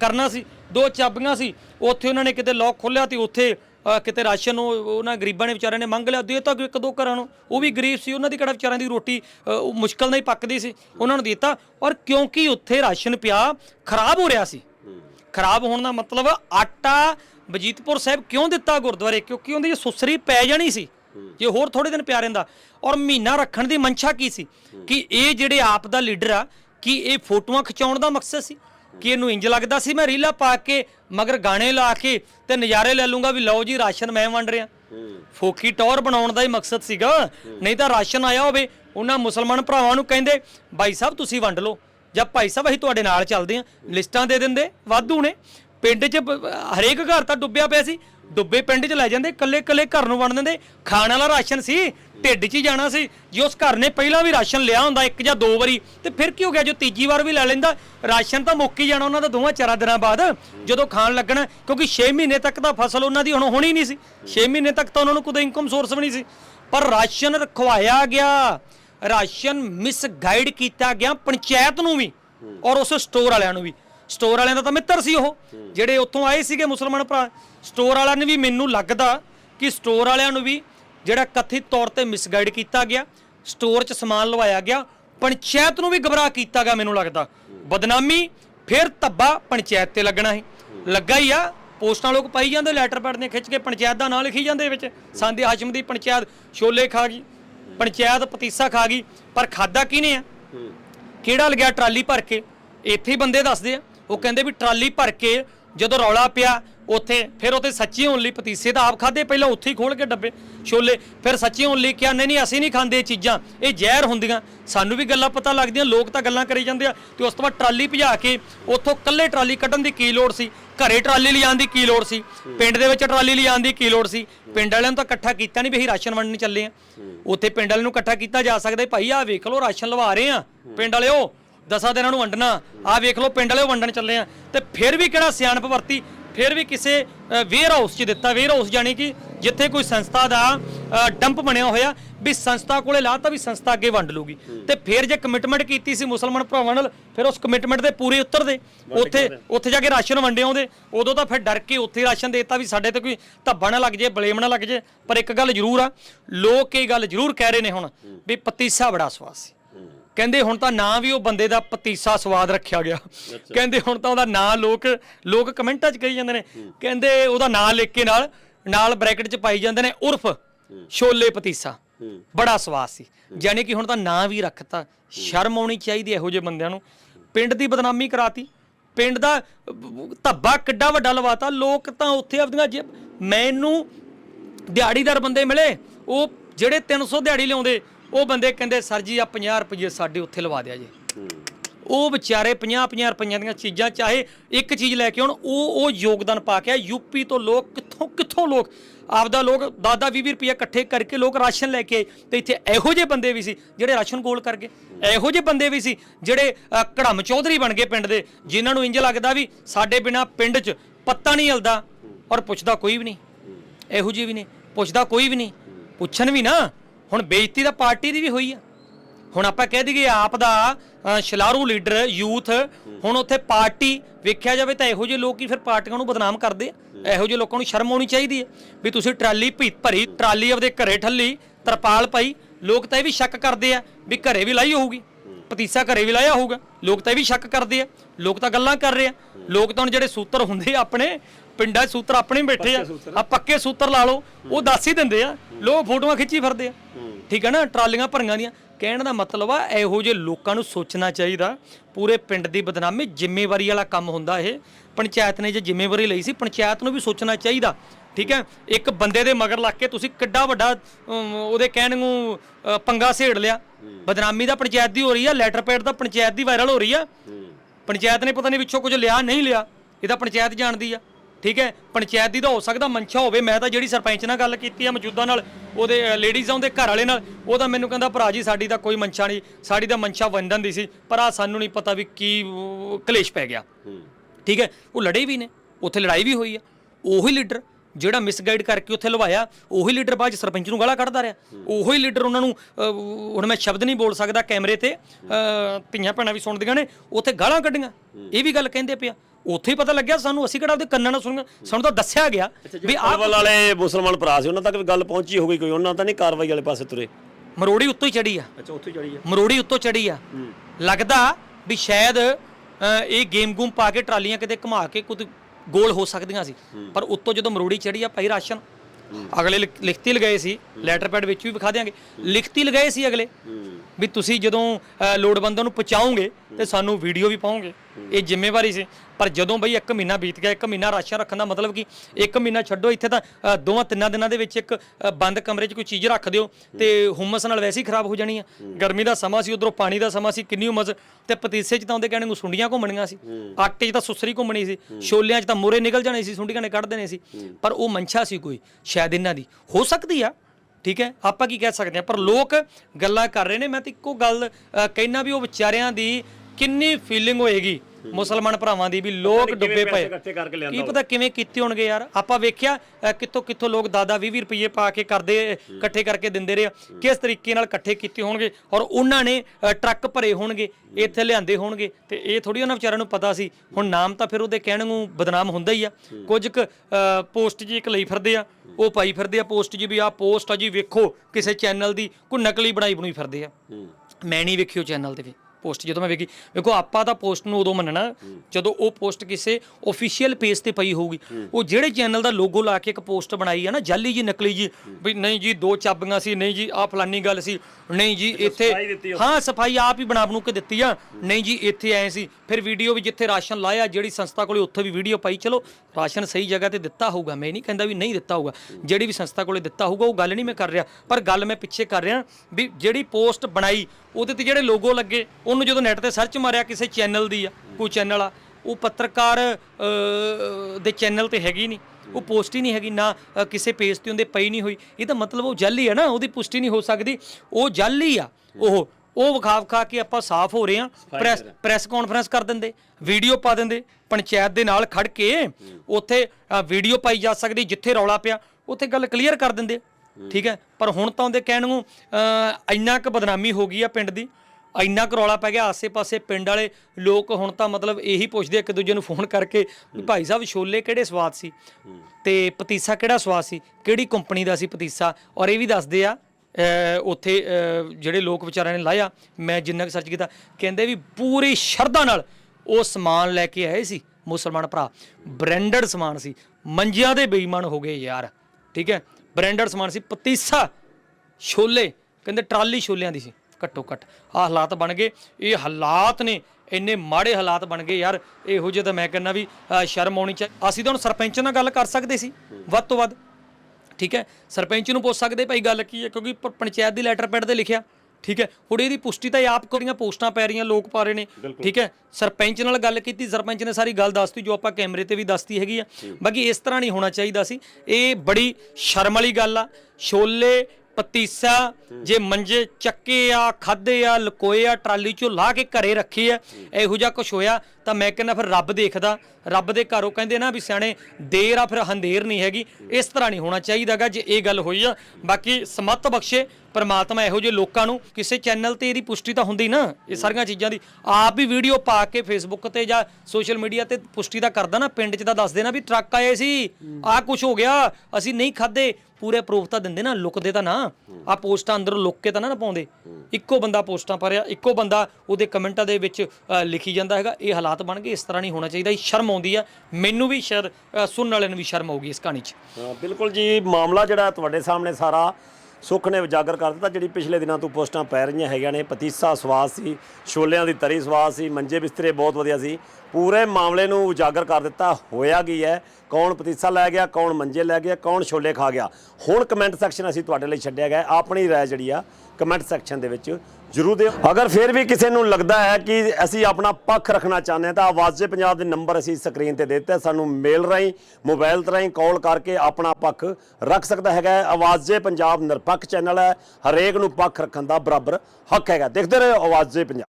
ਕਰਨਾ ਸੀ ਦੋ ਚਾਬੀਆਂ ਸੀ ਉੱਥੇ ਉਹਨਾਂ ਨੇ ਕਿਤੇ ਲੋਕ ਖੋਲਿਆ ਤੇ ਉੱਥੇ ਅ, ਕਿਤੇ ਰਾਸ਼ਨ ਉਹ- ਉਹਨਾਂ ਗਰੀਬਾਂ ਨੇ ਵਿਚਾਰਿਆਂ ਨੇ ਮੰਗ ਲਿਆ ਦੇ ਤਾਂ ਇੱਕ ਦੋ ਘਰਾਂ ਨੂੰ। ਉਹ ਵੀ ਗਰੀਬ ਸੀ ਉਹਨਾਂ ਦੀ ਕਿਹੜਾ ਵਿਚਾਰਿਆਂ ਦੀ ਰੋਟੀ ਅ, ਉਹ ਮੁਸ਼ਕਲ ਨਾਲ ਹੀ ਪੱਕਦੀ ਸੀ ਉਹਨਾਂ ਨੂੰ ਦਿੱਤਾ। ਔਰ ਕਿਉਂਕਿ ਉੱਥੇ ਰਾਸ਼ਨ ਪਿਆ ਖਰਾਬ ਹੋ ਰਿਹਾ ਸੀ। ਖਰਾਬ ਹੋਣ ਦਾ ਮਤਲਬ ਆਟਾ ਬਜੀਤਪੁਰ ਸਾਹਿਬ ਕਿਉਂ ਦਿੱਤਾ ਗੁਰਦੁਆਰੇ? ਕਿਉਂਕਿ ਉਹਦੀ ਸੁਸਰੀ ਪੈ ਜਾਣੀ ਸੀ, ਜੇ ਹੋਰ ਥੋੜੇ ਦਿਨ ਪਿਆ ਰਹਿੰਦਾ, ਔਰ ਮਹੀਨਾ ਰੱਖਣ ਦੀ ਮਨਸ਼ਾ ਕੀ ਸੀ? ਕਿ ਇਹ ਜਿਹੜੇ ਆਪ ਦਾ ਲੀਡਰ ਆ, ਕਿ ਇਹ ਫੋਟੋਆਂ ਖਿਚਾਉਣ ਦਾ ਮਕਸਦ ਸੀ? ਕਿ ਇਹਨੂੰ ਇੰਜ ਲੱਗਦਾ ਸੀ, ਮੈਂ ਰੀਲਾ ਪਾ ਕੇ, ਮਗਰ ਗਾਣੇ ਲਾ ਕੇ ਤੇ ਨਜ਼ਾਰੇ ਲੈ ਲੂੰਗਾ ਵੀ ਲਓ ਜੀ, ਰਾਸ਼ਨ ਮੈਂ ਵੰਡ ਰਿਹਾ। ਫੋਕੀ ਟੌਰ ਬਣਾਉਣ ਦਾ ਹੀ ਮਕਸਦ ਸੀਗਾ। ਨਹੀਂ ਤਾਂ ਰਾਸ਼ਨ ਆਇਆ ਹੋਵੇ, ਉਹਨਾਂ ਮੁਸਲਮਾਨ ਭਰਾਵਾਂ ਨੂੰ ਕਹਿੰਦੇ, ਭਾਈ ਸਾਹਿਬ, ਤੁਸੀਂ ਵੰਡ ਲਓ। ਜਾਂ, ਭਾਈ ਸਾਹਿਬ, ਅਸੀਂ ਤੁਹਾਡੇ ਨਾਲ ਚੱਲਦੇ ਹਾਂ। ਲਿਸਟਾਂ ਦੇ ਦਿੰਦੇ, ਵਾਧੂ ਨੇ। ਪਿੰਡ 'ਚ ਬ- ਹਰੇਕ ਘਰ ਤਾਂ ਡੁੱਬਿਆ ਪਿਆ ਸੀ। ਡੁੱਬੇ ਪਿੰਡ 'ਚ ਲੈ ਜਾਂਦੇ ਕੱਲੇ ਕੱਲੇ ਘਰ ਨੂੰ ਵੰਡ ਦਿੰਦੇ। ਖਾਣ ਵਾਲਾ ਰਾਸ਼ਨ ਸੀ, ਢਿੱਡ 'ਚ ਹੀ ਜਾਣਾ ਸੀ। ਜੇ ਉਸ ਘਰ ਨੇ ਪਹਿਲਾਂ ਵੀ ਰਾਸ਼ਨ ਲਿਆ ਹੁੰਦਾ, ਇੱਕ ਜਾਂ ਦੋ ਵਾਰੀ, ਤੇ ਫਿਰ ਕੀ ਹੋ ਗਿਆ? ਜੋ ਤੀਜੀ ਵਾਰ ਵੀ ਲੈ ਲੈਂਦਾ, ਰਾਸ਼ਨ ਤਾਂ ਮੁੱਕ ਹੀ ਜਾਣਾ ਉਹਨਾਂ ਦਾ ਦੋਵਾਂ ਚਾਰਾਂ ਦਿਨਾਂ ਬਾਅਦ, ਜਦੋਂ ਖਾਣ ਲੱਗਣਾ, ਕਿਉਂਕਿ 6 ਮਹੀਨੇ ਤੱਕ ਤਾਂ ਫਸਲ ਉਹਨਾਂ ਦੀ ਹੁਣ ਹੋਣੀ ਨਹੀਂ ਸੀ। 6 ਮਹੀਨੇ ਤੱਕ ਤਾਂ ਉਹਨਾਂ ਨੂੰ ਕੋਈ ਇਨਕਮ ਸੋਰਸ ਵੀ ਨਹੀਂ ਸੀ। ਪਰ ਰਾਸ਼ਨ ਰਖਵਾਇਆ ਗਿਆ। ਰਾਸ਼ਨ ਮਿਸਗਾਈਡ ਕੀਤਾ ਗਿਆ, ਪੰਚਾਇਤ ਨੂੰ ਵੀ ਔਰ ਉਸ ਸਟੋਰ ਵਾਲਿਆਂ ਨੂੰ ਵੀ। ਸਟੋਰ ਵਾਲਿਆਂ ਦਾ ਤਾਂ ਮਿੱਤਰ ਸੀ ਉਹ। ਜਿਹੜੇ ਉੱਥੋਂ ਆਏ ਸੀਗੇ ਮੁਸਲਮਾਨ ਭਰਾ ਸਟੋਰ ਵਾਲਿਆਂ ਨੇ ਵੀ ਮੈਨੂੰ ਲੱਗਦਾ ਕਿ ਸਟੋਰ ਵਾਲਿਆਂ ਨੂੰ ਵੀ ਜਿਹੜਾ ਕਥਿਤ ਤੌਰ ਤੇ ਮਿਸਗਾਈਡ ਕੀਤਾ ਗਿਆ ਸਟੋਰ 'ਚ ਸਮਾਨ ਲਵਾਇਆ ਗਿਆ ਪੰਚਾਇਤ ਨੂੰ ਵੀ ਗਬਰਾਹ ਕੀਤਾ ਗਿਆ ਮੈਨੂੰ ਲੱਗਦਾ। ਬਦਨਾਮੀ ਫਿਰ ਧੱਬਾ ਪੰਚਾਇਤ ਤੇ ਲੱਗਣਾ ਸੀ। ਲੱਗਾ ਹੀ ਆ ਪੋਸਟਾਂ ਲੋਕ ਪਾਈ ਜਾਂਦੇ ਲੈਟਰ ਪੈਡ ਦੀਆਂ ਖਿੱਚ ਕੇ ਪੰਚਾਇਤ ਦਾ ਨਾਂ ਲਿਖੀ ਜਾਂਦੇ ਵਿੱਚ। ਸੰਦੇ ਹਾਸ਼ਮ ਦੀ ਪੰਚਾਇਤ ਛੋਲੇ ਖਾ ਗਈ ਪੰਚਾਇਤ ਪਤੀਸਾ ਖਾ ਗਈ ਪਰ ਖਾਦਾ ਕਿਹਨੇ ਆ? ਕਿਹੜਾ ਲਗਿਆ ਟਰਾਲੀ ਭਰ ਕੇ? ਇੱਥੇ ਹੀ ਬੰਦੇ ਦੱਸਦੇ ਆ। ਉਹ ਕਹਿੰਦੇ ਵੀ ਟਰਾਲੀ ਭਰ ਕੇ ਜਦੋਂ ਰੌਲਾ ਪਿਆ, ਉੱਥੇ ਫਿਰ ਉੱਥੇ ਸੱਚੀ ਹੋਣ ਲਈ ਪਤੀਸੇ ਤਾਂ ਆਪ ਖਾਦੇ ਪਹਿਲਾਂ ਉੱਥੇ ਹੀ ਖੋਲ ਕੇ ਡੱਬੇ ਛੋਲੇ, ਫਿਰ ਸੱਚੀ ਹੋਣ ਲਈ ਕਿਹਾ, ਨਹੀਂ ਨਹੀਂ, ਅਸੀਂ ਨਹੀਂ ਖਾਂਦੇ ਇਹ ਚੀਜ਼ਾਂ। ਇਹ ਜ਼ਹਿਰ ਹੁੰਦੀਆਂ। ਸਾਨੂੰ ਵੀ ਗੱਲਾਂ ਪਤਾ ਲੱਗਦੀਆਂ, ਲੋਕ ਤਾਂ ਗੱਲਾਂ ਕਰੀ ਜਾਂਦੇ ਆ। ਤੇ ਉਸ ਤੋਂ ਬਾਅਦ ਟਰਾਲੀ ਭਜਾ ਕੇ ਉੱਥੋਂ ਕੱਲੇ ਟਰਾਲੀ ਕੱਢਣ ਦੀ ਕੀ ਲੋੜ ਸੀ? ਘਰੇ ਟਰਾਲੀ ਲਿਜਾਣ ਦੀ ਕੀ ਲੋੜ ਸੀ? ਪਿੰਡ ਦੇ ਵਿੱਚ ਟਰਾਲੀ ਲਿਜਾਣ ਦੀ ਕੀ ਲੋੜ ਸੀ? ਪਿੰਡ ਵਾਲਿਆਂ ਨੂੰ ਤਾਂ ਇਕੱਠਾ ਕੀਤਾ ਨਹੀਂ ਵੀ ਅਸੀਂ ਰਾਸ਼ਨ ਵੰਡਣ ਚੱਲੇ ਆ। ਉੱਥੇ ਪਿੰਡ ਵਾਲਿਆਂ ਨੂੰ ਇਕੱਠਾ ਕੀਤਾ ਜਾ ਸਕਦਾ ਭਾਈ ਆਹ ਵੇਖ ਲਓ, ਰਾਸ਼ਨ ਲਵਾ ਰਹੇ ਆ। ਪਿੰਡ ਵਾਲਿਓ ਦਸਾਂ ਦਿਨਾਂ ਨੂੰ ਵੰਡਣਾ। ਆਹ ਵੇਖ ਲਓ ਪਿੰਡ ਵਾਲਿਓ ਵੰਡਣ ਚੱਲੇ ਆ। ਤੇ ਫਿਰ ਵੀ ਕਿਹੜਾ ਸਿਆਣਪ ਵਰਤੀ ਫਿਰ ਵੀ ਕਿਸੇ ਵੇਅਰ ਹਾਊਸ 'ਚ ਦਿੱਤਾ। ਵੇਅਰ ਹਾਊਸ ਜਾਨੀ ਕਿ ਜਿੱਥੇ ਕੋਈ ਸੰਸਥਾ ਦਾ ਡੰਪ ਬਣਿਆ ਹੋਇਆ ਵੀ ਸੰਸਥਾ ਕੋਲੇ ਲਾਤਾ ਵੀ ਸੰਸਥਾ ਅੱਗੇ ਵੰਡ ਲੂਗੀ। ਤੇ ਫਿਰ ਜੇ ਕਮਿਟਮੈਂਟ ਕੀਤੀ ਸੀ ਮੁਸਲਮਾਨ ਭਰਾਵਾਂ ਨਾਲ ਫਿਰ ਉਸ ਕਮਿਟਮੈਂਟ ਦੇ ਪੂਰੇ ਉਤਰਦੇ ਉੱਥੇ ਉੱਥੇ ਜਾ ਕੇ ਰਾਸ਼ਨ ਵੰਡੇ ਆਉਂਦੇ। ਉਦੋਂ ਤਾਂ ਫਿਰ ਡਰ ਕੇ ਉੱਥੇ ਰਾਸ਼ਨ ਦੇਤਾ ਵੀ ਸਾਡੇ ਤੇ ਕੋਈ ਧੱਬਾ ਨਾ ਲੱਗ ਜੇ ਬਲੇਮ ਨਾ ਲੱਗ ਜੇ। ਪਰ ਇੱਕ ਗੱਲ ਜ਼ਰੂਰ ਆ ਲੋਕ ਇਹ ਗੱਲ ਜ਼ਰੂਰ ਕਹਿ ਰਹੇ ਨੇ ਹੁਣ ਵੀ ਪਤੀਸਾ ਬੜਾ ਸਵਾਦ ਸੀ। ਕਹਿੰਦੇ ਹੁਣ ਤਾਂ ਨਾਂ ਵੀ ਉਹ ਬੰਦੇ ਦਾ ਪਤੀਸਾ ਸਵਾਦ ਰੱਖਿਆ ਗਿਆ। ਕਹਿੰਦੇ ਹੁਣ ਤਾਂ ਉਹਦਾ ਨਾਂ ਲੋਕ ਲੋਕ ਕਮੈਂਟਾਂ 'ਚ ਕਹੀ ਜਾਂਦੇ ਨੇ। ਕਹਿੰਦੇ ਉਹਦਾ ਨਾਂ ਲਿਖ ਕੇ ਨਾਲ ਨਾਲ ਬ੍ਰੈਕਟ 'ਚ ਪਾਈ ਜਾਂਦੇ ਨੇ ਉਰਫ ਛੋਲੇ ਪਤੀਸਾ। ਬੜਾ ਸਵਾਦ ਸੀ। ਯਾਨੀ ਕਿ ਹੁਣ ਤਾਂ ਨਾਂ ਵੀ ਰੱਖਤਾ। ਸ਼ਰਮ ਆਉਣੀ ਚਾਹੀਦੀ ਇਹੋ ਜਿਹੇ ਬੰਦਿਆਂ ਨੂੰ। ਪਿੰਡ ਦੀ ਬਦਨਾਮੀ ਕਰਾਤੀ। ਪਿੰਡ ਦਾ ਧੱਬਾ ਕਿੱਡਾ ਵੱਡਾ ਲਵਾਤਾ। ਲੋਕ ਤਾਂ ਉੱਥੇ ਆਪਦੀਆਂ ਮੈਨੂੰ ਦਿਹਾੜੀਦਾਰ ਬੰਦੇ ਮਿਲੇ ਉਹ ਜਿਹੜੇ 300 ਦਿਹਾੜੀ ਲਿਆਉਂਦੇ ਉਹ ਬੰਦੇ ਕਹਿੰਦੇ, ਸਰ ਜੀ ਆ 50 ਰੁਪਏ ਸਾਡੇ ਉੱਥੇ ਲਵਾ ਦਿਆ ਜੀ। ਉਹ ਵਿਚਾਰੇ 50 50 ਰੁਪਈਆਂ ਦੀਆਂ ਚੀਜ਼ਾਂ, ਚਾਹੇ ਇੱਕ ਚੀਜ਼ ਲੈ ਕੇ ਆਉਣ, ਉਹ ਉਹ ਯੋਗਦਾਨ ਪਾ ਕੇ ਆ ਯੂਪੀ ਤੋਂ ਲੋਕ ਕਿੱਥੋਂ ਕਿੱਥੋਂ ਲੋਕ? ਆਪਦਾ ਲੋਕ ਦਾਦਾ 20 20 ਰੁਪਏ ਇਕੱਠੇ ਕਰਕੇ ਲੋਕ ਰਾਸ਼ਨ ਲੈ ਕੇ ਆਏ। ਤੇ ਇੱਥੇ ਇਹੋ ਜਿਹੇ ਬੰਦੇ ਵੀ ਸੀ ਜਿਹੜੇ ਰਾਸ਼ਨ ਗੋਲ ਕਰ ਗਏ। ਇਹੋ ਜਿਹੇ ਬੰਦੇ ਵੀ ਸੀ ਜਿਹੜੇ ਕੜਮ ਚੌਧਰੀ ਬਣ ਗਏ ਪਿੰਡ ਦੇ, ਜਿਨ੍ਹਾਂ ਨੂੰ ਇੰਜ ਲੱਗਦਾ ਵੀ ਸਾਡੇ ਬਿਨਾ ਪਿੰਡ 'ਚ ਪੱਤਾ ਨਹੀਂ ਹਿਲਦਾ ਔਰ ਪੁੱਛਦਾ ਕੋਈ ਵੀ ਨਹੀਂ। ਇਹੋ ਜਿਹੇ ਵੀ ਨਹੀਂ, ਪੁੱਛਦਾ ਕੋਈ ਵੀ ਨਹੀਂ। ਪੁੱਛਣ ਵੀ ਨਾ। ਹੁਣ ਬੇਇੱਜ਼ਤੀ ਤਾਂ ਪਾਰਟੀ ਦੀ ਵੀ ਹੋਈ ਆ। ਹੁਣ ਆਪਾਂ ਕਹਿ ਦਈਏ ਆਪ ਦਾ ਸ਼ਲਾਰੂ ਲੀਡਰ, ਯੂਥ, ਹੁਣ ਉੱਥੇ ਪਾਰਟੀ ਵੇਖਿਆ ਜਾਵੇ ਤਾਂ ਇਹੋ ਜਿਹੇ ਲੋਕ ਹੀ ਫਿਰ ਪਾਰਟੀਆਂ ਨੂੰ ਬਦਨਾਮ ਕਰਦੇ ਆ। ਇਹੋ ਜਿਹੇ ਲੋਕਾਂ ਨੂੰ ਸ਼ਰਮ ਆਉਣੀ ਚਾਹੀਦੀ ਹੈ ਵੀ ਤੁਸੀਂ ਟਰਾਲੀ ਭੀ, ਭਰੀ ਟਰਾਲੀ ਆਪਦੇ ਘਰੇ ਠੱਲੀ, ਤਰਪਾਲ ਪਾਈ। ਲੋਕ ਤਾਂ ਇਹ ਵੀ ਸ਼ੱਕ ਕਰਦੇ ਆ ਵੀ ਘਰੇ ਵੀ ਲਾਈ ਹੋਊਗੀ। ਪਤੀਸਾ ਘਰੇ ਵੀ ਲਾਇਆ ਹੋਊਗਾ। ਲੋਕ ਤਾਂ ਇਹ ਵੀ ਸ਼ੱਕ ਕਰਦੇ ਆ। ਲੋਕ ਤਾਂ ਗੱਲਾਂ ਕਰ ਰਹੇ ਆ। ਲੋਕ ਤਾਂ ਹੁਣ ਜਿਹੜੇ ਸੂਤਰ ਹੁੰਦੇ ਆ ਆਪਣੇ ਪਿੰਡਾਂ 'ਚ ਸੂਤਰ ਆਪਣੇ ਬੈਠੇ ਆ। ਆ। ਪੱਕੇ ਸੂਤਰ ਲਾ ਲਓ ਉਹ ਦੱਸ ਹੀ ਦਿੰਦੇ ਆ। ਲੋਕ ਫੋਟੋਆਂ ਖਿੱਚੀ ਫਿਰਦੇ ਆ। ਠੀਕ ਹੈ ਨਾ ਟਰਾਲੀਆਂ ਭਰੀਆਂ ਦੀਆਂ। ਕਹਿਣ ਦਾ ਮਤਲਬ ਆ ਇਹੋ ਜਿਹੇ ਲੋਕਾਂ ਨੂੰ ਸੋਚਣਾ ਚਾਹੀਦਾ। ਪੂਰੇ ਪਿੰਡ ਦੀ ਬਦਨਾਮੀ ਜ਼ਿੰਮੇਵਾਰੀ ਵਾਲਾ ਕੰਮ ਹੁੰਦਾ ਇਹ। ਪੰਚਾਇਤ ਨੇ ਜੇ ਜ਼ਿੰਮੇਵਾਰੀ ਲਈ ਸੀ ਪੰਚਾਇਤ ਨੂੰ ਵੀ ਸੋਚਣਾ ਚਾਹੀਦਾ। ਠੀਕ ਹੈ ਇੱਕ ਬੰਦੇ ਦੇ ਮਗਰ ਲੱਗ ਕੇ ਤੁਸੀਂ ਕਿੱਡਾ ਵੱਡਾ ਉਹਦੇ ਕਹਿਣ ਨੂੰ ਪੰਗਾ ਸੇੜ ਲਿਆ। ਬਦਨਾਮੀ ਦਾ ਪੰਚਾਇਤ ਦੀ ਹੋ ਰਹੀ ਆ ਲੈਟਰ ਪੈਡ ਦਾ ਪੰਚਾਇਤ ਦੀ ਵਾਇਰਲ ਹੋ ਰਹੀ ਆ। ਪੰਚਾਇਤ ਨੇ ਪਤਾ ਨਹੀਂ ਵਿੱਚੋਂ ਕੁਝ ਲਿਆ ਨਹੀਂ ਲਿਆ। ਇਹ ਤਾਂ ਪੰਚਾਇਤ ਜਾਣਦੀ ਆ। ਠੀਕ ਹੈ? ਪੰਚਾਇਤ ਦੀ ਤਾਂ ਹੋ ਸਕਦਾ ਮਨਸ਼ਾ ਹੋਵੇ। ਮੈਂ ਤਾਂ ਜਿਹੜੀ ਸਰਪੰਚ ਨਾਲ ਗੱਲ ਕੀਤੀ ਆ ਮੌਜੂਦਾ ਨਾਲ ਉਹਦੇ ਲੇਡੀਜ਼ ਉਹਦੇ ਘਰ ਵਾਲੇ ਨਾਲ ਉਹ ਤਾਂ ਮੈਨੂੰ ਕਹਿੰਦਾ ਭਰਾ ਜੀ ਸਾਡੀ ਤਾਂ ਕੋਈ ਮਨਸ਼ਾ ਨਹੀਂ ਸਾਡੀ ਤਾਂ ਮਨਸ਼ਾ ਵੰਦਨ ਦੀ ਸੀ। ਪਰ ਆ ਸਾਨੂੰ ਨਹੀਂ ਪਤਾ ਵੀ ਕੀ ਕਲੇਸ਼ ਪੈ ਗਿਆ। ਠੀਕ ਹੈ? ਉਹ ਲੜੇ ਵੀ ਨੇ। ਉੱਥੇ ਲੜਾਈ ਵੀ ਹੋਈ ਆ। ਉਹੀ ਲੀਡਰ ਜਿਹੜਾ ਮਿਸਗਾਈਡ ਕਰਕੇ ਉੱਥੇ ਲਵਾਇਆ ਉਹੀ ਲੀਡਰ ਬਾਅਦ 'ਚ ਸਰਪੰਚ ਨੂੰ ਗਾਲਾਂ ਕੱਢਦਾ ਰਿਹਾ। ਉਹੀ ਲੀਡਰ ਉਹਨਾਂ ਨੂੰ ਅਹ, ਹੁਣ ਮੈਂ ਸ਼ਬਦ ਨਹੀਂ ਬੋਲ ਸਕਦਾ ਕੈਮਰੇ ਤੇ ਅਹ, ਧੀਆਂ ਭੈਣਾਂ ਵੀ ਸੁਣਦੀਆਂ ਨੇ ਉੱਥੇ ਗਾਲਾਂ ਕੱਢੀਆਂ। ਇਹ ਵੀ ਗੱਲ ਕਹਿੰਦੇ ਪਿਆ। ਉੱਥੇ ਹੀ ਪਤਾ ਲੱਗਿਆ ਸਾਨੂੰ ਅਸੀਂ ਕਿਹੜਾ ਉਹਦੇ ਕੰਨਾਂ ਨਾਲ ਸੁਣੀਆਂ। ਸਾਨੂੰ ਤਾਂ ਦੱਸਿਆ ਗਿਆ ਵੀ ਆਹ ਵਾਲੇ ਮੁਸਲਮਾਨ ਭਰਾ ਸੀ ਉਹਨਾਂ ਤੱਕ ਵੀ ਗੱਲ ਪਹੁੰਚੀ ਹੋਊਗੀ ਕੋਈ ਉਹਨਾਂ ਤਾਂ ਨਹੀਂ ਕਾਰਵਾਈ ਵਾਲੇ ਪਾਸੇ ਤੁਰੇ। ਮਰੋੜੀ ਉੱਤੋਂ ਹੀ ਚੜੀ ਆ। ਅੱਛਾ ਉੱਥੇ ਚੜੀ ਆ। ਮਰੋੜੀ ਉੱਤੋਂ ਚੜੀ ਆ। ਲੱਗਦਾ ਵੀ ਸ਼ਾਇਦ ਅ, ਇਹ ਗੇਮ ਗੂਮ ਪਾ ਕੇ ਟਰਾਲੀਆਂ ਕਿਤੇ ਘੁਮਾ ਕੇ ਕੁਝ ਗੋਲ ਹੋ ਸਕਦੀਆਂ ਸੀ। ਪਰ ਉੱਤੋਂ ਜਦੋਂ ਮਰੋੜੀ ਚੜੀ ਆ ਭਾਈ ਰਾਸ਼ਨ ਅਗਲੇ ਲਿਖ- ਲਿਖਤੀ ਲਗਾਏ ਸੀ ਲੈਟਰ ਪੈਡ ਵਿੱਚ ਵੀ ਵਿਖਾ ਦਿਆਂਗੇ। ਲਿਖਤੀ ਲਗਾਏ ਸੀ ਅਗਲੇ ਵੀ ਤੁਸੀਂ ਜਦੋਂ ਅ, ਲੋੜਵੰਦਾਂ ਨੂੰ ਪਹੁੰਚਾਓਗੇ ਤੇ ਸਾਨੂੰ ਵੀਡੀਓ ਵੀ ਪਾਓਗੇ। ਇਹ ਜ਼ਿੰਮੇਵਾਰੀ ਸੀ। ਪਰ ਜਦੋਂ ਬਈ ਇੱਕ ਮਹੀਨਾ ਬੀਤ ਗਿਆ ਇੱਕ ਮਹੀਨਾ ਰਾਸ਼ਨ ਰੱਖਣ ਦਾ ਮਤਲਬ ਕੀ ਇੱਕ ਮਹੀਨਾ ਛੱਡੋ ਇੱਥੇ ਤਾਂ ਅ, ਦੋਵਾਂ ਤਿੰਨਾਂ ਦਿਨਾਂ ਦੇ ਵਿੱਚ ਇੱਕ ਅ, ਬੰਦ ਕਮਰੇ 'ਚ ਕੋਈ ਚੀਜ਼ ਰੱਖ ਦਿਓ ਤੇ ਹੁਮਸ ਨਾਲ ਵੈਸੇ ਹੀ ਖਰਾਬ ਹੋ ਜਾਣੀ ਆ। ਗਰਮੀ ਦਾ ਸਮਾਂ ਸੀ ਉਧਰੋਂ ਪਾਣੀ ਦਾ ਸਮਾਂ ਸੀ ਕਿੰਨੀ ਹੁਮਸ। ਤੇ ਪਤੀਸੇ 'ਚ ਤਾਂ ਉਹਦੇ ਕਹਿਣੇ ਨੂੰ ਸੁੰਡੀਆਂ ਘੁੰਮਣੀਆਂ ਸੀ ਆਟੇ 'ਚ ਤਾਂ ਸੁਸਰੀ ਘੁੰਮਣੀ ਸੀ ਛੋਲਿਆਂ 'ਚ ਤਾਂ ਮੋਰੇ ਨਿਕਲ ਜਾਣੇ ਸੀ ਸੁੰਡੀਆਂ ਨੇ ਕੱਢ ਦੇਣੇ ਸੀ। ਪਰ ਉਹ ਮਨਸ਼ਾ ਸੀ ਕੋਈ ਸ਼ਾਇਦ ਇਹਨਾਂ ਦੀ। ਹੋ ਸਕਦੀ ਆ ਠੀਕ ਹੈ ਆਪਾਂ ਕੀ ਕਹਿ ਸਕਦੇ ਆ ਪਰ ਲੋਕ ਗੱਲਾਂ ਕਰ ਰਹੇ ਨੇ ਮੈਂ ਤਾਂ ਇੱਕੋ ਗੱਲ ਅ, ਕਹਿਣਾ ਵੀ ਉਹ ਵਿਚਾਰਿਆਂ ਦੀ ਕਿੰਨੀ ਫੀਲਿੰਗ ਹੋਏਗੀ। ਮੁਸਲਮਾਨ ਭਰਾਵਾਂ ਦੀ ਵੀ ਲੋਕ ਡੁੱਬੇ ਪਏ। ਕੀ ਪਤਾ ਕਿਵੇਂ ਕੀਤੇ ਹੋਣਗੇ ਯਾਰ। ਆਪਾਂ ਵੇਖਿਆ ਅ, ਕਿੱਥੋਂ ਕਿੱਥੋਂ ਲੋਕ ਦਾਦਾ 20 20 ਰੁਪਏ ਪਾ ਕੇ ਕਰਦੇ ਇਕੱਠੇ ਕਰਕੇ ਦਿੰਦੇ ਰਹੇ ਆ। ਕਿਸ ਤਰੀਕੇ ਨਾਲ ਇਕੱਠੇ ਕੀਤੇ ਹੋਣਗੇ? ਔਰ ਉਹਨਾਂ ਨੇ ਅ, ਟਰੱਕ ਭਰੇ ਹੋਣਗੇ ਇੱਥੇ ਲਿਆਂਦੇ ਹੋਣਗੇ। ਤੇ ਇਹ ਥੋੜੀ ਉਹਨਾਂ ਵਿਚਾਰਿਆਂ ਨੂੰ ਪਤਾ ਸੀ। ਹੁਣ ਨਾਮ ਤਾਂ ਫਿਰ ਉਹਦੇ ਕਹਿਣ ਨੂੰ ਬਦਨਾਮ ਹੁੰਦਾ ਹੀ ਆ। ਕੁਝ ਕੁ ਅ, ਪੋਸਟ ਜੀ ਇੱਕ ਲਈ ਫਿਰਦੇ ਆ ਉਹ ਪਾਈ ਫਿਰਦੇ ਆ ਪੋਸਟ ਜੀ ਵੀ ਆਹ ਪੋਸਟ ਆ ਜੀ ਵੇਖੋ ਕਿਸੇ ਚੈਨਲ ਦੀ ਕੋਈ ਨਕਲੀ ਬਣਾਈ ਬਣਾਈ ਫਿਰਦੇ ਆ। ਮੈਂ ਨਹੀਂ ਵੇਖਿਓ ਚੈਨਲ ਤੇ ਵੀ। ਪੋਸਟ ਜਦੋਂ ਮੈਂ ਵੇਖੀ ਵੇਖੋ ਆਪਾਂ ਤਾਂ ਪੋਸਟ ਨੂੰ ਉਦੋਂ ਮੰਨਣਾ ਜਦੋਂ ਉਹ ਪੋਸਟ ਕਿਸੇ ਅਫੀਸ਼ੀਅਲ ਪੇਜ ਤੇ ਪਈ ਹੋਊਗੀ ਉਹ ਜਿਹੜੇ ਚੈਨਲ ਦਾ ਲੋਗੋ ਲਾ ਕੇ ਇੱਕ ਪੋਸਟ ਬਣਾਈ ਆ ਨਾ ਜਾਲੀ ਜੀ ਨਕਲੀ ਜੀ ਵੀ ਨਹੀਂ ਜੀ ਦੋ ਚਾਬੀਆਂ ਸੀ ਨਹੀਂ ਜੀ ਆਹ ਫਲਾਨੀ ਗੱਲ ਸੀ ਨਹੀਂ ਜੀ ਇੱਥੇ ਹਾਂ ਸਫ਼ਾਈ ਆਪ ਹੀ ਬਣਾ ਬਣੂ ਕੇ ਦਿੱਤੀ ਆ ਨਹੀਂ ਜੀ ਇੱਥੇ ਆਏ ਸੀ ਫਿਰ ਵੀਡੀਓ ਵੀ ਜਿੱਥੇ ਰਾਸ਼ਨ ਲਾਇਆ ਜਿਹੜੀ ਸੰਸਥਾ ਕੋਲੇ ਉੱਥੇ ਵੀ ਵੀਡੀਓ ਪਾਈ ਚਲੋ ਰਾਸ਼ਨ ਸਹੀ ਜਗ੍ਹਾ ਤੇ ਦਿੱਤਾ ਹੋਊਗਾ ਮੈਂ ਨਹੀਂ ਕਹਿੰਦਾ ਵੀ ਨਹੀਂ ਦਿੱਤਾ ਹੋਊਗਾ ਜਿਹੜੀ ਵੀ ਸੰਸਥਾ ਕੋਲੇ ਦਿੱਤਾ ਹੋਊਗਾ ਉਹ ਗੱਲ ਨਹੀਂ ਮੈਂ ਕਰ ਰਿਹਾ ਪਰ ਗੱਲ ਮੈਂ ਪਿੱਛੇ ਕਰ ਰਿਹਾ ਵੀ ਜਿਹੜੀ ਪੋਸਟ ਬਣਾਈ ਉਹਦੇ ਤੇ ਜਿਹੜੇ ਲੋਗੋ ਲੱਗੇ ਉਹਨੂੰ ਜਦੋਂ ਨੈਟ ਤੇ ਸਰਚ ਮਾਰਿਆ ਕਿਸੇ ਚੈਨਲ ਦੀ ਆ ਕੋਈ ਚੈਨਲ ਆ ਉਹ ਪੱਤਰਕਾਰ ਦੇ ਚੈਨਲ ਤੇ ਹੈਗੀ ਨਹੀਂ ਉਹ ਪੋਸਟ ਹੀ ਨਹੀਂ ਹੈਗੀ ਨਾ ਕਿਸੇ ਪੇਜ ਤੇ ਉਹਦੇ ਪਈ ਨਹੀਂ ਹੋਈ। ਇਹ ਤਾਂ ਮਤਲਬ ਉਹ ਜਾਲੀ ਆ ਨਾ ਉਹਦੀ ਪੁਸ਼ਟੀ ਨਹੀਂ ਹੋ ਸਕਦੀ। ਉਹ ਜਾਲੀ ਆ ਉਹ ਉਹ ਵਿਖਾ ਵਿਖਾ ਕੇ ਆਪਾਂ ਸਾਫ਼ ਹੋ ਰਹੇ ਆ ਪ੍ਰੈਸ ਪ੍ਰੈਸ ਕਾਨਫਰੰਸ ਕਰ ਦਿੰਦੇ ਵੀਡੀਓ ਪਾ ਦਿੰਦੇ ਪੰਚਾਇਤ ਦੇ ਨਾਲ ਖੜ ਕੇ ਉੱਥੇ ਵੀਡੀਓ ਪਾਈ ਜਾ ਸਕਦੀ ਜਿੱਥੇ ਰੌਲਾ ਪਿਆ ਉੱਥੇ ਗੱਲ ਕਲੀਅਰ ਕਰ ਦਿੰਦੇ। ਠੀਕ ਹੈ? ਪਰ ਹੁਣ ਤਾਂ ਉਹਦੇ ਕਹਿਣ ਨੂੰ ਇੰਨਾ ਕੁ ਬਦਨਾਮੀ ਹੋ ਗਈ ਆ ਪਿੰਡ ਦੀ, ਇੰਨਾ ਕੁ ਰੌਲਾ ਪੈ ਗਿਆ ਆਸੇ-ਪਾਸੇ ਪਿੰਡ ਵਾਲੇ ਲੋਕ ਹੁਣ ਤਾਂ ਮਤਲਬ ਇਹੀ ਪੁੱਛਦੇ ਇੱਕ ਦੂਜੇ ਨੂੰ ਫੋਨ ਕਰਕੇ ਵੀ ਭਾਈ ਸਾਹਿਬ ਛੋਲੇ ਕਿਹੜੇ ਸਵਾਦ ਸੀ ਤੇ ਪਤੀਸਾ ਕਿਹੜਾ ਸਵਾਦ ਸੀ, ਕਿਹੜੀ ਕੰਪਨੀ ਦਾ ਸੀ ਪਤੀਸਾ? ਔਰ ਇਹ ਵੀ ਦੱਸਦੇ ਆ ਉੱਥੇ ਜਿਹੜੇ ਲੋਕ ਵਿਚਾਰਿਆਂ ਨੇ ਲਾਇਆ, ਮੈਂ ਜਿੰਨਾ ਕੁ ਸਰਚ ਕੀਤਾ, ਕਹਿੰਦੇ ਵੀ ਪੂਰੀ ਸ਼ਰਧਾ ਨਾਲ ਉਹ ਸਮਾਨ ਲੈ ਕੇ ਆਏ ਸੀ ਮੁਸਲਮਾਨ ਭਰਾ। ਬ੍ਰਾਂਡਡ ਸਮਾਨ ਸੀ। ਮੰਜਿਆਂ ਦੇ ਬੇਈਮਾਨ ਹੋ ਗਏ ਯਾਰ, ਠੀਕ ਹੈ? ਬ੍ਰਾਂਡਡ ਸਮਾਨ ਸੀ, ਪਤੀਸਾ ਛੋਲੇ, ਕਹਿੰਦੇ ਟਰਾਲੀ ਛੋਲਿਆਂ ਦੀ ਸੀ, ਘੱਟੋ ਘੱਟ। ਆ ਹਾਲਾਤ ਬਣ ਗਏ। ਇਹ ਹਾਲਾਤ ਨੇ, ਇੰਨੇ ਮਾੜੇ ਹਾਲਾਤ ਬਣ ਗਏ ਯਾਰ। ਇਹੋ ਜਿਹੇ ਤਾਂ ਮੈਂ ਕਹਿੰਦਾ ਵੀ ਸ਼ਰਮ ਆਉਣੀ ਚਾਹੀਦੀ ਅਸੀਂ ਤਾਂ ਹੁਣ ਸਰਪੰਚ ਨਾਲ ਗੱਲ ਕਰ ਸਕਦੇ ਸੀ, ਵੱਧ ਤੋਂ ਵੱਧ। ਠੀਕ ਹੈ? ਸਰਪੰਚ ਨੂੰ ਪੁੱਛ ਸਕਦੇ ਭਾਈ ਗੱਲ ਕੀ ਹੈ? ਕਿਉਂਕਿ ਪ- ਪੰਚਾਇਤ ਦੀ ਲੈਟਰ ਪੈਡ ਤੇ ਲਿਖਿਆ। ਠੀਕ ਹੈ? ਹੁਣ ਇਹਦੀ ਪੁਸ਼ਟੀ ਤਾਂ ਇਹ ਆਪ ਕੋਰੀਆਂ ਪੋਸਟਾਂ ਪੈ ਰਹੀਆਂ ਲੋਕ ਪਾ ਰਹੇ ਨੇ। ਠੀਕ ਹੈ? ਸਰਪੰਚ ਨਾਲ ਗੱਲ ਕੀਤੀ ਸਰਪੰਚ ਨੇ ਸਾਰੀ ਗੱਲ ਦੱਸਤੀ ਜੋ ਆਪਾਂ ਕੈਮਰੇ ਤੇ ਵੀ ਦੱਸਤੀ ਹੈਗੀ ਆ। ਬਾਕੀ ਇਸ ਤਰ੍ਹਾਂ ਨਹੀਂ ਹੋਣਾ ਚਾਹੀਦਾ ਸੀ। ਇਹ ਬੜੀ ਸ਼ਰਮ ਵਾਲੀ ਗੱਲ ਆ। ਛੋਲੇ ਪਤੀਸਾ ਜੇ ਮੰਜੇ ਚੱਕੇ ਆ, ਖਾਦੇ ਆ, ਲਕੋਏ ਆ, ਟਰਾਲੀ ਚੋਂ ਲਾ ਕੇ ਘਰੇ ਰੱਖੇ ਆ, ਇਹੋ ਜਿਹਾ ਕੁਝ ਹੋਇਆ ਤਾਂ ਮੈਂ ਕਹਿੰਦਾ ਫਿਰ ਰੱਬ ਦੇਖਦਾ। ਰੱਬ ਦੇ ਘਰੋਂ ਕਹਿੰਦੇ ਨਾ ਵੀ ਸਿਆਣੇ, ਦੇਰ ਆ ਫਿਰ ਹੰਦੇਰ ਨਹੀਂ ਹੈਗੀ, ਇਸ ਤਰ੍ਹਾਂ ਨਹੀਂ ਹੋਣਾ ਚਾਹੀਦਾਗਾ ਜੇ ਇਹ ਗੱਲ ਹੋਈ ਆ। ਬਾਕੀ ਸਮੱਤ ਬਖਸ਼ੇ, ਪਰਮਾਤਮਾ ਇਹੋ ਜਿਹੇ ਲੋਕਾਂ ਨੂੰ, ਕਿਸੇ ਚੈਨਲ ਤੇ ਇਹਦੀ ਪੁਸ਼ਟੀ ਤਾਂ ਹੁੰਦੀ ਨਾ, ਇਹ ਸਾਰੀਆਂ ਚੀਜ਼ਾਂ ਦੀ, ਆਪ ਵੀ ਵੀਡੀਓ ਪਾ ਕੇ ਫੇਸਬੁੱਕ ਤੇ ਜਾਂ ਸੋਸ਼ਲ ਮੀਡੀਆ ਤੇ ਪੁਸ਼ਟੀ ਤਾਂ ਕਰਦਾ ਨਾ, ਪਿੰਡ 'ਚ ਤਾਂ ਦੱਸ ਦੇਣਾ ਵੀ ਟਰੱਕ ਆਏ ਸੀ, ਆਹ ਕੁਝ ਹੋ ਗਿਆ, ਅਸੀਂ ਨਹੀਂ ਖਾਦੇ ਪੂਰੇ ਪ੍ਰੂਫ ਤਾਂ ਦਿੰਦੇ ਨਾ ਲੁਕਦੇ ਤਾਂ ਨਾ। ਆ ਪੋਸਟਾਂ ਅੰਦਰੋਂ ਲੁੱਕ ਕੇ ਤਾਂ ਨਾ ਨਾ ਪਾਉਂਦੇ। ਇੱਕੋ ਬੰਦਾ ਪੋਸਟਾਂ ਭਰਿਆ ਇੱਕੋ ਬੰਦਾ ਉਹਦੇ ਕਮੈਂਟਾਂ ਦੇ ਵਿੱਚ ਅ, ਲਿਖੀ ਜਾਂਦਾ ਹੈਗਾ ਇਹ ਹਾਲਾਤ ਬਣ ਗਏ ਇਸ ਤਰ੍ਹਾਂ ਨਹੀਂ ਹੋਣਾ ਚਾਹੀਦਾ ਇਹ ਸ਼ਰਮ ਆਉਂਦੀ ਆ। ਮੈਨੂੰ ਵੀ ਸ਼ਰ ਅ, ਸੁਣਨ ਵਾਲਿਆਂ ਨੂੰ ਵੀ ਸ਼ਰਮ ਆਊਗੀ ਇਸ ਕਹਾਣੀ 'ਚ। ਹਾਂ ਬਿਲਕੁਲ ਜੀ ਮਾਮਲਾ ਜਿਹੜਾ ਤੁਹਾਡੇ ਸਾਹਮਣੇ ਸਾਰਾ ਸੁੱਖ ਨੇ ਉਜਾਗਰ ਕਰ ਦਿੱਤਾ। ਜਿਹੜੀ ਪਿਛਲੇ ਦਿਨਾਂ ਤੋਂ ਪੋਸਟਾਂ ਪੈ ਰਹੀਆਂ ਹੈਗੀਆਂ ਨੇ, ਪਤੀਸਾ ਸਵਾਦ ਸੀ, ਛੋਲਿਆਂ ਦੀ ਤਰੀ ਸਵਾਦ ਸੀ, ਮੰਜੇ ਬਿਸਤਰੇ ਬਹੁਤ ਵਧੀਆ ਸੀ। ਪੂਰੇ ਮਾਮਲੇ ਨੂੰ ਉਜਾਗਰ ਕਰ ਦਿੱਤਾ, ਹੋਇਆ ਕੀ ਹੈ? ਕੌਣ ਪਤੀਸਾ ਲੈ ਗਿਆ, ਕੌਣ ਮੰਜੇ ਲੈ ਗਿਆ, ਕੌਣ ਛੋਲੇ ਖਾ ਗਿਆ? ਹੁਣ ਕਮੈਂਟ ਸੈਕਸ਼ਨ ਅਸੀਂ ਤੁਹਾਡੇ ਲਈ ਛੱਡਿਆ ਗਿਆ ਆਪਣੀ ਰਾਏ ਜਿਹੜੀ ਆ ਕਮੈਂਟ ਸੈਕਸ਼ਨ ਦੇ ਵਿੱਚ ਜਰੂਰ ਦਿਓ। ਅਗਰ ਫਿਰ ਵੀ ਕਿਸੇ ਨੂੰ ਲੱਗਦਾ ਹੈ ਕਿ ਅਸੀਂ ਆਪਣਾ ਪੱਖ ਰੱਖਣਾ ਚਾਹੁੰਦੇ ਹਾਂ ਤਾਂ ਆਵਾਜ਼ੇ ਪੰਜਾਬ ਦੇ ਨੰਬਰ ਅਸੀਂ ਸਕਰੀਨ ਤੇ ਦੇ ਦਿੱਤੇ, ਸਾਨੂੰ ਮੇਲ ਰਾਹੀਂ, ਮੋਬਾਈਲ ਰਾਹੀਂ ਕਾਲ ਕਰਕੇ ਆਪਣਾ ਪੱਖ ਰੱਖ ਸਕਦਾ ਹੈਗਾ ਆਵਾਜ਼ੇ ਪੰਜਾਬ ਨਿਰਪੱਖ ਚੈਨਲ ਹੈ, ਹਰੇਕ ਨੂੰ ਪੱਖ ਰੱਖਣ ਦਾ ਬਰਾਬਰ ਹੱਕ ਹੈਗਾ। ਦੇਖਦੇ ਰਹੋ ਆਵਾਜ਼ੇ ਪੰਜਾਬ।